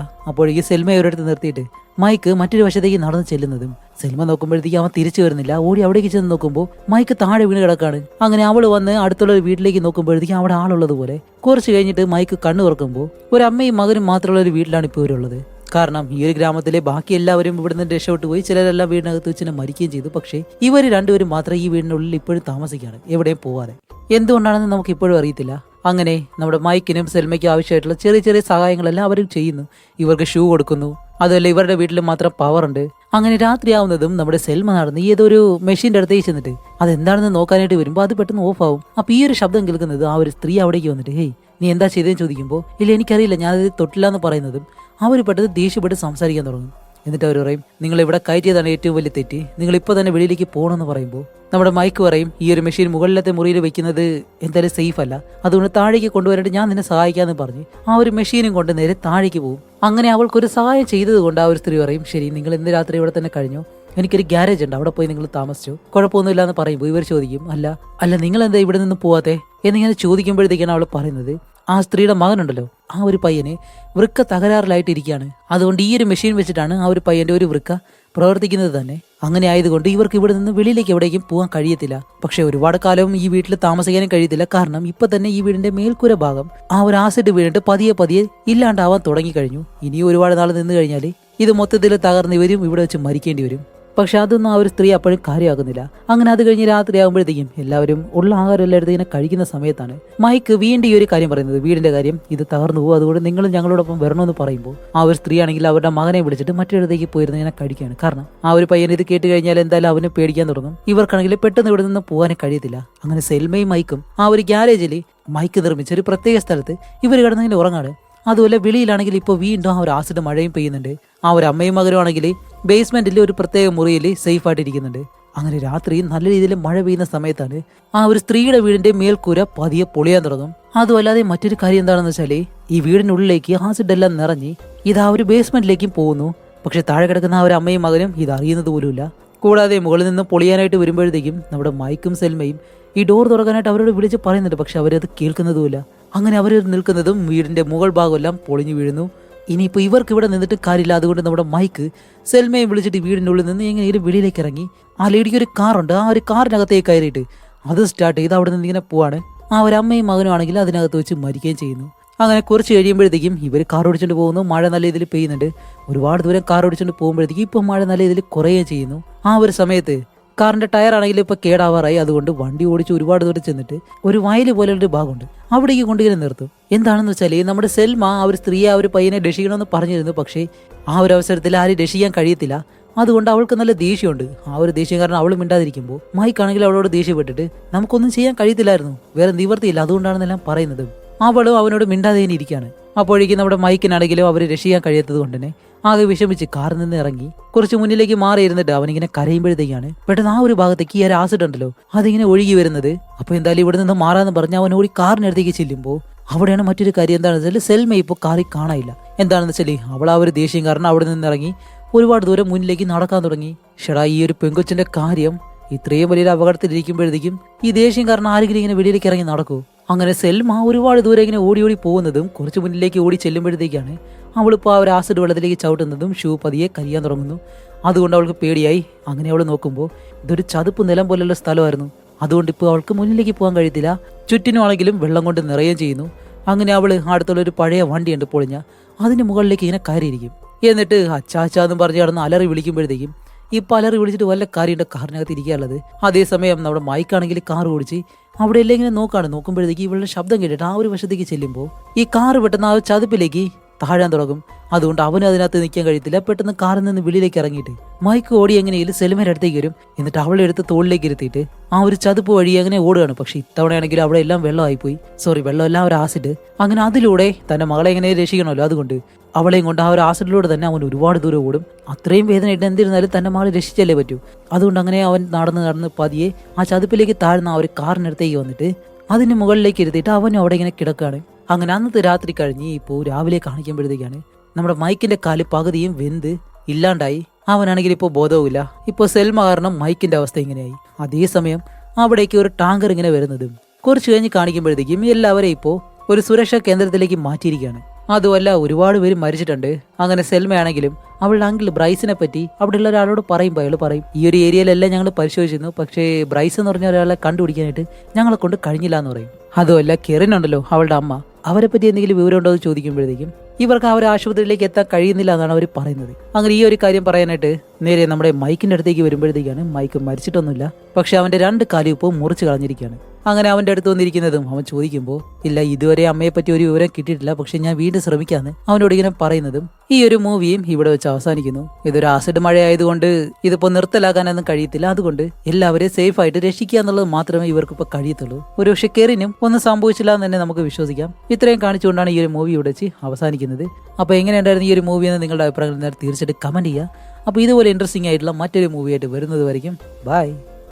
ഈ സെൽമ ഇവരടുത്ത് നിർത്തിയിട്ട് മൈക്ക് മറ്റൊരു വശത്തേക്ക് നടന്നു ചെല്ലുന്നതും സെൽമ നോക്കുമ്പോഴത്തേക്ക് അവൻ തിരിച്ചു വരുന്നില്ല. ഓടി അവിടേക്ക് ചെന്ന് നോക്കുമ്പോൾ മൈക്ക് താഴെ വീണ് കിടക്കാണ്. അങ്ങനെ അവൾ വന്ന് അടുത്തുള്ള ഒരു വീട്ടിലേക്ക് നോക്കുമ്പോഴത്തേക്ക് അവിടെ ആളുള്ളത് പോലെ. കുറച്ച് കഴിഞ്ഞിട്ട് മൈക്ക് കണ്ണു തുറക്കുമ്പോൾ ഒരു അമ്മയും മകനും മാത്രമുള്ള ഒരു വീട്ടിലാണ് ഇപ്പോൾ ഇവരുള്ളത്. കാരണം ഈ ഒരു ഗ്രാമത്തിലെ ബാക്കി എല്ലാവരും ഇവിടെ നിന്ന് രക്ഷപ്പെട്ട് പോയി. ചിലരെല്ലാം വീടിനകത്ത് വെച്ച് തന്നെ മരിക്കുകയും ചെയ്തു. പക്ഷേ ഇവർ രണ്ടുപേരും മാത്രം ഈ വീടിനുള്ളിൽ ഇപ്പോഴും താമസിക്കുകയാണ്. എവിടെയും പോവാതെ. എന്തുകൊണ്ടാണെന്ന് നമുക്ക് ഇപ്പോഴും അറിയത്തില്ല. അങ്ങനെ നമ്മുടെ മൈക്കിനും സെൽമയ്ക്കും ആവശ്യമായിട്ടുള്ള ചെറിയ ചെറിയ സഹായങ്ങളെല്ലാം അവർ ചെയ്യുന്നു. ഇവർക്ക് ഷൂ കൊടുക്കുന്നു. അതുമല്ല ഇവരുടെ വീട്ടിൽ മാത്രം പവർ ഉണ്ട്. അങ്ങനെ രാത്രിയാവുന്നതും നമ്മുടെ സെൽമ നടന്ന് ഏതോ ഒരു മെഷീന്റെ അടുത്തേക്ക് ചെന്നിട്ട് അതെന്താണെന്ന് നോക്കാനായിട്ട് വരുമ്പോൾ അത് പെട്ടെന്ന് ഓഫ് ആവും. അപ്പോൾ ഈ ഒരു ശബ്ദം കേൾക്കുന്നത് ആ ഒരു സ്ത്രീ അവിടേക്ക് വന്നിട്ട് ഹേയ് നീ എന്താ ചെയ്തതെന്ന് ചോദിക്കുമ്പോൾ ഇല്ല എനിക്കറിയില്ല. ഞാനത് തൊട്ടില്ല എന്ന് പറയുന്നതും അവർ പെട്ടെന്ന് ദേഷ്യപ്പെട്ട് സംസാരിക്കാൻ തുടങ്ങും. എന്നിട്ട് അവർ പറയും നിങ്ങൾ ഇവിടെ കയറ്റിയതാണ് ഏറ്റവും വലിയ തെറ്റ്. നിങ്ങൾ ഇപ്പോൾ തന്നെ വെളിയിലേക്ക് പോകണമെന്ന് പറയുമ്പോൾ നമ്മുടെ മൈക്ക് പറയും ഈ ഒരു മെഷീൻ മുകളിലത്തെ മുറിയിൽ വെക്കുന്നത് എന്തായാലും സേഫ് അല്ല. അതുകൊണ്ട് താഴേക്ക് കൊണ്ടുവരേണ്ടത് ഞാൻ നിന്നെ സഹായിക്കാമെന്ന് പറഞ്ഞ് ആ ഒരു മെഷീനും കൊണ്ട് നേരെ താഴേക്ക് പോകും. അങ്ങനെ അവൾക്കൊരു സഹായം ചെയ്തത് കൊണ്ട് ആ ഒരു സ്ത്രീ പറയും ശരി നിങ്ങൾ ഇന്ന് രാത്രി ഇവിടെ തന്നെ കഴിഞ്ഞു? എനിക്കൊരു ഗ്യാരേജ് ഉണ്ട്. അവിടെ പോയി നിങ്ങൾ താമസിച്ചു. കുഴപ്പമൊന്നുമില്ല എന്ന് പറയും ഇവർ ചോദിക്കും അല്ല അല്ല നിങ്ങൾ എന്താ ഇവിടെ നിന്ന് പോവാത്തേ? എന്നിങ്ങനെ ചോദിക്കുമ്പോഴത്തേക്കാണ് അവൾ പറയുന്നത് ആ സ്ത്രീയുടെ മകനുണ്ടല്ലോ. ആ ഒരു പയ്യന് വൃക്ക തകരാറിലായിട്ട് ഇരിക്കുകയാണ് അതുകൊണ്ട് ഈ ഒരു മെഷീൻ വെച്ചിട്ടാണ് ആ ഒരു പയ്യന്റെ ഒരു വൃക്ക പ്രവർത്തിക്കുന്നത് തന്നെ. അങ്ങനെ ആയതുകൊണ്ട് ഇവർക്ക് ഇവിടെ നിന്ന് വെളിയിലേക്ക് എവിടേക്കും പോകാൻ കഴിയത്തില്ല. പക്ഷേ ഒരുപാട് കാലവും ഈ വീട്ടിൽ താമസിക്കാനും കഴിയത്തില്ല. കാരണം ഇപ്പൊ തന്നെ ഈ വീടിന്റെ മേൽക്കൂര ഭാഗം ആ ഒരു ആസിഡ് വീണിട്ട് പതിയെ പതിയെ ഇല്ലാണ്ടാവാൻ തുടങ്ങിക്കഴിഞ്ഞു. ഇനി ഒരുപാട് നാൾ നിന്ന് കഴിഞ്ഞാൽ ഇത് മൊത്തത്തിൽ തകർന്ന് ഇവരും ഇവിടെ വെച്ച് മരിക്കേണ്ടി വരും. പക്ഷെ അതൊന്നും ആ ഒരു സ്ത്രീ അപ്പോഴും കാര്യമാകുന്നില്ല. അങ്ങനെ അത് കഴിഞ്ഞ് രാത്രി ആകുമ്പോഴത്തേക്കും എല്ലാവരും ഉള്ള ആഹാരം എല്ലാം എടുത്ത് ഇങ്ങനെ കഴിക്കുന്ന സമയത്താണ് മൈക്ക് വീണ്ടും ഈ ഒരു കാര്യം പറയുന്നത്. വീടിന്റെ കാര്യം ഇത് തകർന്നു പോകും. അതുകൊണ്ട് നിങ്ങൾ ഞങ്ങളോടൊപ്പം വരണമെന്ന് പറയുമ്പോൾ ആ ഒരു സ്ത്രീ ആണെങ്കിൽ അവരുടെ മകനെ വിളിച്ചിട്ട് മറ്റൊരിടത്തേക്ക് പോയിരുന്ന് ഇങ്ങനെ കഴിക്കുകയാണ്. കാരണം ആ ഒരു പയ്യൻ ഇത് കേട്ട് കഴിഞ്ഞാൽ എന്തായാലും അവന് പേടിക്കാൻ തുടങ്ങും. ഇവർക്കാണെങ്കിൽ പെട്ടെന്ന് ഇവിടെ നിന്ന് പോകാൻ കഴിയത്തില്ല. അങ്ങനെ സെൽമയും മൈക്കും ആ ഒരു ഗ്യാരേജിൽ മൈക്ക് നിർമ്മിച്ച ഒരു പ്രത്യേക സ്ഥലത്ത് ഇവർ കിടന്നിങ്ങനെ ഉറങ്ങാണ്. അതുപോലെ വെളിയിലാണെങ്കിൽ ഇപ്പോൾ വീണ്ടും ആ ഒരു ആസിഡ് മഴയും പെയ്യുന്നുണ്ട്. ആ ഒരു അമ്മയും മകനും ആണെങ്കിൽ ബേസ്മെന്റിൽ ഒരു പ്രത്യേക മുറിയിൽ സേഫ് ആയിട്ടിരിക്കുന്നുണ്ട് അങ്ങനെ രാത്രി നല്ല രീതിയിൽ മഴ പെയ്യുന്ന സമയത്താണ് ആ ഒരു സ്ത്രീയുടെ വീടിന്റെ മേൽക്കൂര പതിയെ പൊളിയാൻ തുടങ്ങും. അതുമല്ലാതെ മറ്റൊരു കാര്യം എന്താണെന്ന് വെച്ചാൽ ഈ വീടിനുള്ളിലേക്ക് ആസിഡ് എല്ലാം നിറഞ്ഞ് ഇത് ആ ഒരു ബേസ്മെന്റിലേക്കും പോകുന്നു. പക്ഷെ താഴെ കിടക്കുന്ന ആ ഒരു അമ്മയും മകനും ഇത് അറിയുന്നത് പോലുമില്ല. കൂടാതെ മുകളിൽ നിന്ന് പൊളിയാനായിട്ട് വരുമ്പോഴത്തേക്കും നമ്മുടെ മൈക്കും സെൽമയും ഈ ഡോർ തുറക്കാനായിട്ട് അവരോട് വിളിച്ച് പറയുന്നുണ്ട്. പക്ഷെ അവരത് കേൾക്കുന്നതുമില്ല. അങ്ങനെ അവർ നിൽക്കുന്നതും വീടിന്റെ മുകൾ ഭാഗമെല്ലാം പൊളിഞ്ഞു വീഴുന്നു. ഇനിയിപ്പോൾ ഇവർക്ക് ഇവിടെ നിന്നിട്ട് കാര്യമില്ല. അതുകൊണ്ട് നമ്മുടെ മൈക്ക് സെൽമയെ വിളിച്ചിട്ട് വീടിന്റെ ഉള്ളിൽ നിന്ന് എങ്ങനെയെങ്കിലും വെളിയിലേക്ക് ഇറങ്ങി? ആ ലേഡിക്ക് ഒരു കാറുണ്ട് ആ ഒരു കാറിനകത്തേക്ക് കയറിയിട്ട് അത് സ്റ്റാർട്ട് ചെയ്ത് അവിടെ നിന്ന് ഇങ്ങനെ പോവാണ്. ആ ഒരു അമ്മയും മകനും ആണെങ്കിൽ അതിനകത്ത് വെച്ച് മരിക്കുകയും ചെയ്യുന്നു. അങ്ങനെ കുറച്ച് കഴിയുമ്പോഴത്തേക്കും ഇവർ കാർ ഓടിച്ചുകൊണ്ട് പോകുന്നു. മഴ നല്ല രീതിയിൽ പെയ്യുന്നുണ്ട്. ഒരുപാട് ദൂരം കാർ ഓടിച്ചുകൊണ്ട് പോകുമ്പോഴത്തേക്കും ഇപ്പം മഴ നല്ല രീതിയിൽ കുറയുകയും ചെയ്യുന്നു. ആ ഒരു സമയത്ത് കാറിന്റെ ടയർ ആണെങ്കിൽ ഇപ്പൊ കേടാവാറായി. അതുകൊണ്ട് വണ്ടി ഓടിച്ച് ഒരുപാട് ദൂരം ചെന്നിട്ട് ഒരു വയൽ പോലെ ഒരു ഭാഗമുണ്ട്. അവിടേക്ക് കൊണ്ടുവരെ നിർത്തും. എന്താണെന്ന് വെച്ചാൽ നമ്മുടെ സെൽമ ആ ഒരു സ്ത്രീയെ ആ ഒരു പയ്യനെ രക്ഷിക്കണമെന്ന് പറഞ്ഞിരുന്നു. പക്ഷേ ആ ഒരു അവസരത്തിൽ ആരും രക്ഷിക്കാൻ കഴിയത്തില്ല. അതുകൊണ്ട് അവൾക്ക് നല്ല ദേഷ്യമുണ്ട്. ആ ഒരു ദേഷ്യം കാരണം അവൾ മിണ്ടാതിരിക്കുമ്പോൾ മൈക്കാണെങ്കിൽ അവളോട് ദേഷ്യപ്പെട്ടിട്ട് നമുക്കൊന്നും ചെയ്യാൻ കഴിയത്തില്ലായിരുന്നു. വേറെ നിവർത്തിയില്ല അതുകൊണ്ടാണെന്നെല്ലാം പറയുന്നത്. അവളും അവനോട് മിണ്ടാതെ ഇരിക്കുകയാണ്. അപ്പോഴേക്കും നമ്മുടെ മൈക്കിനാണെങ്കിലും അവർ രക്ഷിക്കാൻ കഴിയാത്തത് കൊണ്ട് തന്നെ ആകെ വിഷമിച്ച് കാറിൽ നിന്ന് ഇറങ്ങി കുറച്ച് മുന്നിലേക്ക് മാറിയിരുന്നിട്ട് അവനിങ്ങനെ കരയുമ്പോഴത്തേക്കാണ് പെട്ടെന്ന് ആ ഒരു ഭാഗത്തേക്ക് ഈ ഒരു ആസിഡ് ഉണ്ടല്ലോ. അതിങ്ങനെ ഒഴുകി വരുന്നത്. അപ്പൊ എന്തായാലും ഇവിടെ നിന്ന് മാറാന്ന് പറഞ്ഞ് അവൻ ഓടി കാറിനടുത്തേക്ക് ചെല്ലുമ്പോൾ അവിടെയാണ് മറ്റൊരു കാര്യം എന്താണെന്ന് വെച്ചാൽ സെൽമ ഇപ്പോൾ കാറിൽ കാണാനില്ല. എന്താണെന്ന് വെച്ചാൽ അവൾ ആ ഒരു ദേഷ്യം കാരണം അവിടെ നിന്ന് ഇറങ്ങി ഒരുപാട് ദൂരം മുന്നിലേക്ക് നടക്കാൻ തുടങ്ങി. ഷെടാ ഈ ഒരു പെങ്കൊച്ചിന്റെ കാര്യം ഇത്രയും വലിയൊരു അപകടത്തിലിരിക്കുമ്പോഴത്തേക്കും ഈ ദേഷ്യം കാരണം ആരെങ്കിലും ഇങ്ങനെ വെളിയിലേക്ക് ഇറങ്ങി നടക്കൂ അങ്ങനെ സെൽമ ഒരുപാട് ദൂരെ ഇങ്ങനെ ഓടി ഓടി പോകുന്നതും കുറച്ച് മുന്നിലേക്ക് ഓടി ചെല്ലുമ്പോഴത്തേക്കാണ് അവളിപ്പോൾ ആ ഒരു ആസിഡ് വെള്ളത്തിലേക്ക് ചവിട്ടുന്നതും ഷൂ പതിയെ കരിയാൻ തുടങ്ങുന്നു. അതുകൊണ്ട് അവൾക്ക് പേടിയായി. അങ്ങനെ അവൾ നോക്കുമ്പോൾ ഇതൊരു ചതുപ്പ് നിലം പോലുള്ള സ്ഥലമായിരുന്നു. അതുകൊണ്ട് ഇപ്പോൾ അവൾക്ക് മുന്നിലേക്ക് പോകാൻ കഴിയത്തില്ല. ചുറ്റിനുമാണെങ്കിലും വെള്ളം കൊണ്ട് നിറയുകയും ചെയ്യുന്നു. അങ്ങനെ അവൾ അടുത്തുള്ള ഒരു പഴയ വണ്ടിയുണ്ട് പൊളിഞ്ഞ. അതിന് മുകളിലേക്ക് ഇങ്ങനെ കയറിയിരിക്കും. എന്നിട്ട് അച്ചാച്ചാന്നും പറഞ്ഞ് കടന്ന് അലറി വിളിക്കുമ്പോഴത്തേക്കും ഈ പലർ വിളിച്ചിട്ട് വല്ല കാര്യമുണ്ട് കാറിനകത്ത് ഇരിക്കാനുള്ളത്. അതേസമയം നമ്മുടെ മൈക്കാണെങ്കിൽ കാർ ഓടിച്ച് അവിടെ എല്ലാം ഇങ്ങനെ നോക്കാണ്. നോക്കുമ്പോഴത്തേക്ക് ഇവളുടെ ശബ്ദം കേട്ടിട്ട് ആ ഒരു വശത്തേക്ക് ചെല്ലുമ്പോൾ ഈ കാർ പെട്ടെന്ന് ആ ചതുപ്പിലേക്ക് താഴാൻ തുടങ്ങും. അതുകൊണ്ട് അവന് അതിനകത്ത് നിൽക്കാൻ കഴിയത്തില്ല. പെട്ടെന്ന് കാറിൽ നിന്ന് വെളിയിലേക്ക് ഇറങ്ങിയിട്ട് മൈക്ക് ഓടി എങ്ങനെയും സെലിമയുടെ അടുത്തേക്ക് വരും. എന്നിട്ട് അവളെ എടുത്ത് തോളിലേക്ക് ഇരുത്തിയിട്ട് ആ ഒരു ചതുപ്പ് വഴി അങ്ങനെ ഓടുകയാണ്. പക്ഷെ ഇത്തവണയാണെങ്കിൽ അവിടെ എല്ലാം വെള്ളമായിപ്പോയി. സോറി വെള്ളം എല്ലാം ഒരു ആസിഡ് അങ്ങനെ അതിലൂടെ തന്റെ മകളെ എങ്ങനെ രക്ഷിക്കണമല്ലോ? അതുകൊണ്ട് അവളെയും കൊണ്ട് ആ ഒരു ആസിഡിലൂടെ തന്നെ അവൻ ഒരുപാട് ദൂരം ഓടും. അത്രയും വേദനയിട്ട് എന്തിരുന്നാലും തന്നെ മകളെ രക്ഷിച്ചല്ലേ പറ്റൂ. അതുകൊണ്ട് അങ്ങനെ അവൻ നടന്ന് നടന്ന് പതിയെ ആ ചതുപ്പിലേക്ക് താഴ്ന്ന ആ ഒരു കാറിനടുത്തേക്ക് വന്നിട്ട് അതിന് മുകളിലേക്ക് ഇരുത്തിയിട്ട് അവനും അവിടെ ഇങ്ങനെ കിടക്കുകയാണ്. അങ്ങനെ അന്നത്തെ രാത്രി കഴിഞ്ഞ് ഇപ്പോൾ രാവിലെ കാണിക്കുമ്പോഴത്തേക്കാണ് നമ്മുടെ മൈക്കിന്റെ കാൽ പകുതിയും വെന്ത് ഇല്ലാണ്ടായി. അവനാണെങ്കിൽ ഇപ്പോൾ ബോധവുമില്ല. ഇപ്പോൾ സെൽമ കാരണം മൈക്കിന്റെ അവസ്ഥ ഇങ്ങനെയായി. അതേസമയം അവിടേക്ക് ഒരു ടാങ്കർ ഇങ്ങനെ വരുന്നതും കുറച്ച് കഴിഞ്ഞ് കാണിക്കുമ്പോഴത്തേക്കും എല്ലാവരെയും ഇപ്പോൾ ഒരു സുരക്ഷാ കേന്ദ്രത്തിലേക്ക് മാറ്റിയിരിക്കുകയാണ്. അതുമല്ല ഒരുപാട് പേര് മരിച്ചിട്ടുണ്ട്. അങ്ങനെ സെൽമയാണെങ്കിലും അവളുടെ അങ്കിൾ ബ്രൈസിനെ പറ്റി അവിടെയുള്ള ഒരാളോട് പറയും അയാൾ പറയും. ഈ ഒരു ഏരിയയിലെല്ലാം ഞങ്ങൾ പരിശോധിച്ചിരുന്നു. പക്ഷേ ബ്രൈസ് എന്ന് പറഞ്ഞ ഒരാളെ കണ്ടുപിടിക്കാനായിട്ട് ഞങ്ങളെ കൊണ്ട് കഴിഞ്ഞില്ല എന്ന് പറയും. അതുമല്ല കെറിൻ ഉണ്ടല്ലോ അവളുടെ അമ്മ. അവരെ പറ്റി എന്തെങ്കിലും വിവരം ഉണ്ടോ എന്ന് ചോദിക്കുമ്പോഴത്തേക്കും ഇവർക്ക് ആ ആശുപത്രിയിലേക്ക് എത്താൻ കഴിയുന്നില്ല എന്നാണ് അവർ പറയുന്നത്. അങ്ങനെ ഈ ഒരു കാര്യം പറയാനായിട്ട് നേരെ നമ്മുടെ മൈക്കിന്റെ അടുത്തേക്ക് വരുമ്പോഴത്തേക്കാണ് മൈക്ക് മരിച്ചിട്ടൊന്നുമില്ല. പക്ഷെ അവന്റെ രണ്ട് കാലിപ്പോ മുറിച്ച് കളഞ്ഞിരിക്കുകയാണ്. അങ്ങനെ അവന്റെ അടുത്ത് വന്നിരിക്കുന്നതും അവൻ ചോദിക്കുമ്പോൾ ഇല്ല ഇതുവരെ അമ്മയെപ്പറ്റി ഒരു വിവരം കിട്ടിയിട്ടില്ല. പക്ഷെ ഞാൻ വീണ്ടും ശ്രമിക്കാന്ന്. അവനോട് ഇങ്ങനെ പറയുന്നതും ഈ ഒരു മൂവിയും ഇവിടെ വെച്ച് അവസാനിക്കുന്നു. ഇതൊരു ആസിഡ് മഴ ആയതുകൊണ്ട് ഇതിപ്പോ നിർത്തലാക്കാനൊന്നും കഴിയത്തില്ല. അതുകൊണ്ട് എല്ലാവരെയും സേഫ് ആയിട്ട് രക്ഷിക്കുക എന്നുള്ളത് മാത്രമേ ഇവർക്ക് ഇപ്പൊ കഴിയത്തുള്ളൂ. ഒരു പക്ഷെ കെറിനും ഒന്നും സംഭവിച്ചില്ല എന്ന് തന്നെ നമുക്ക് വിശ്വസിക്കാം. ഇത്രയും കാണിച്ചുകൊണ്ടാണ് ഈ ഒരു മൂവി ഇവിടെ വെച്ച് അവസാനിക്കുന്നത്. അപ്പോൾ എങ്ങനെയുണ്ടായിരുന്നു ഈ ഒരു മൂവി എന്ന് നിങ്ങളുടെ അഭിപ്രായങ്ങൾ തീർച്ചയായിട്ടും കമന്റ് ചെയ്യുക. അപ്പോൾ ഇതുപോലെ ഇൻട്രസ്റ്റിംഗ് ആയിട്ടുള്ള മറ്റൊരു മൂവിയായിട്ട് വരുന്നത് വരയ്ക്കും. ബൈ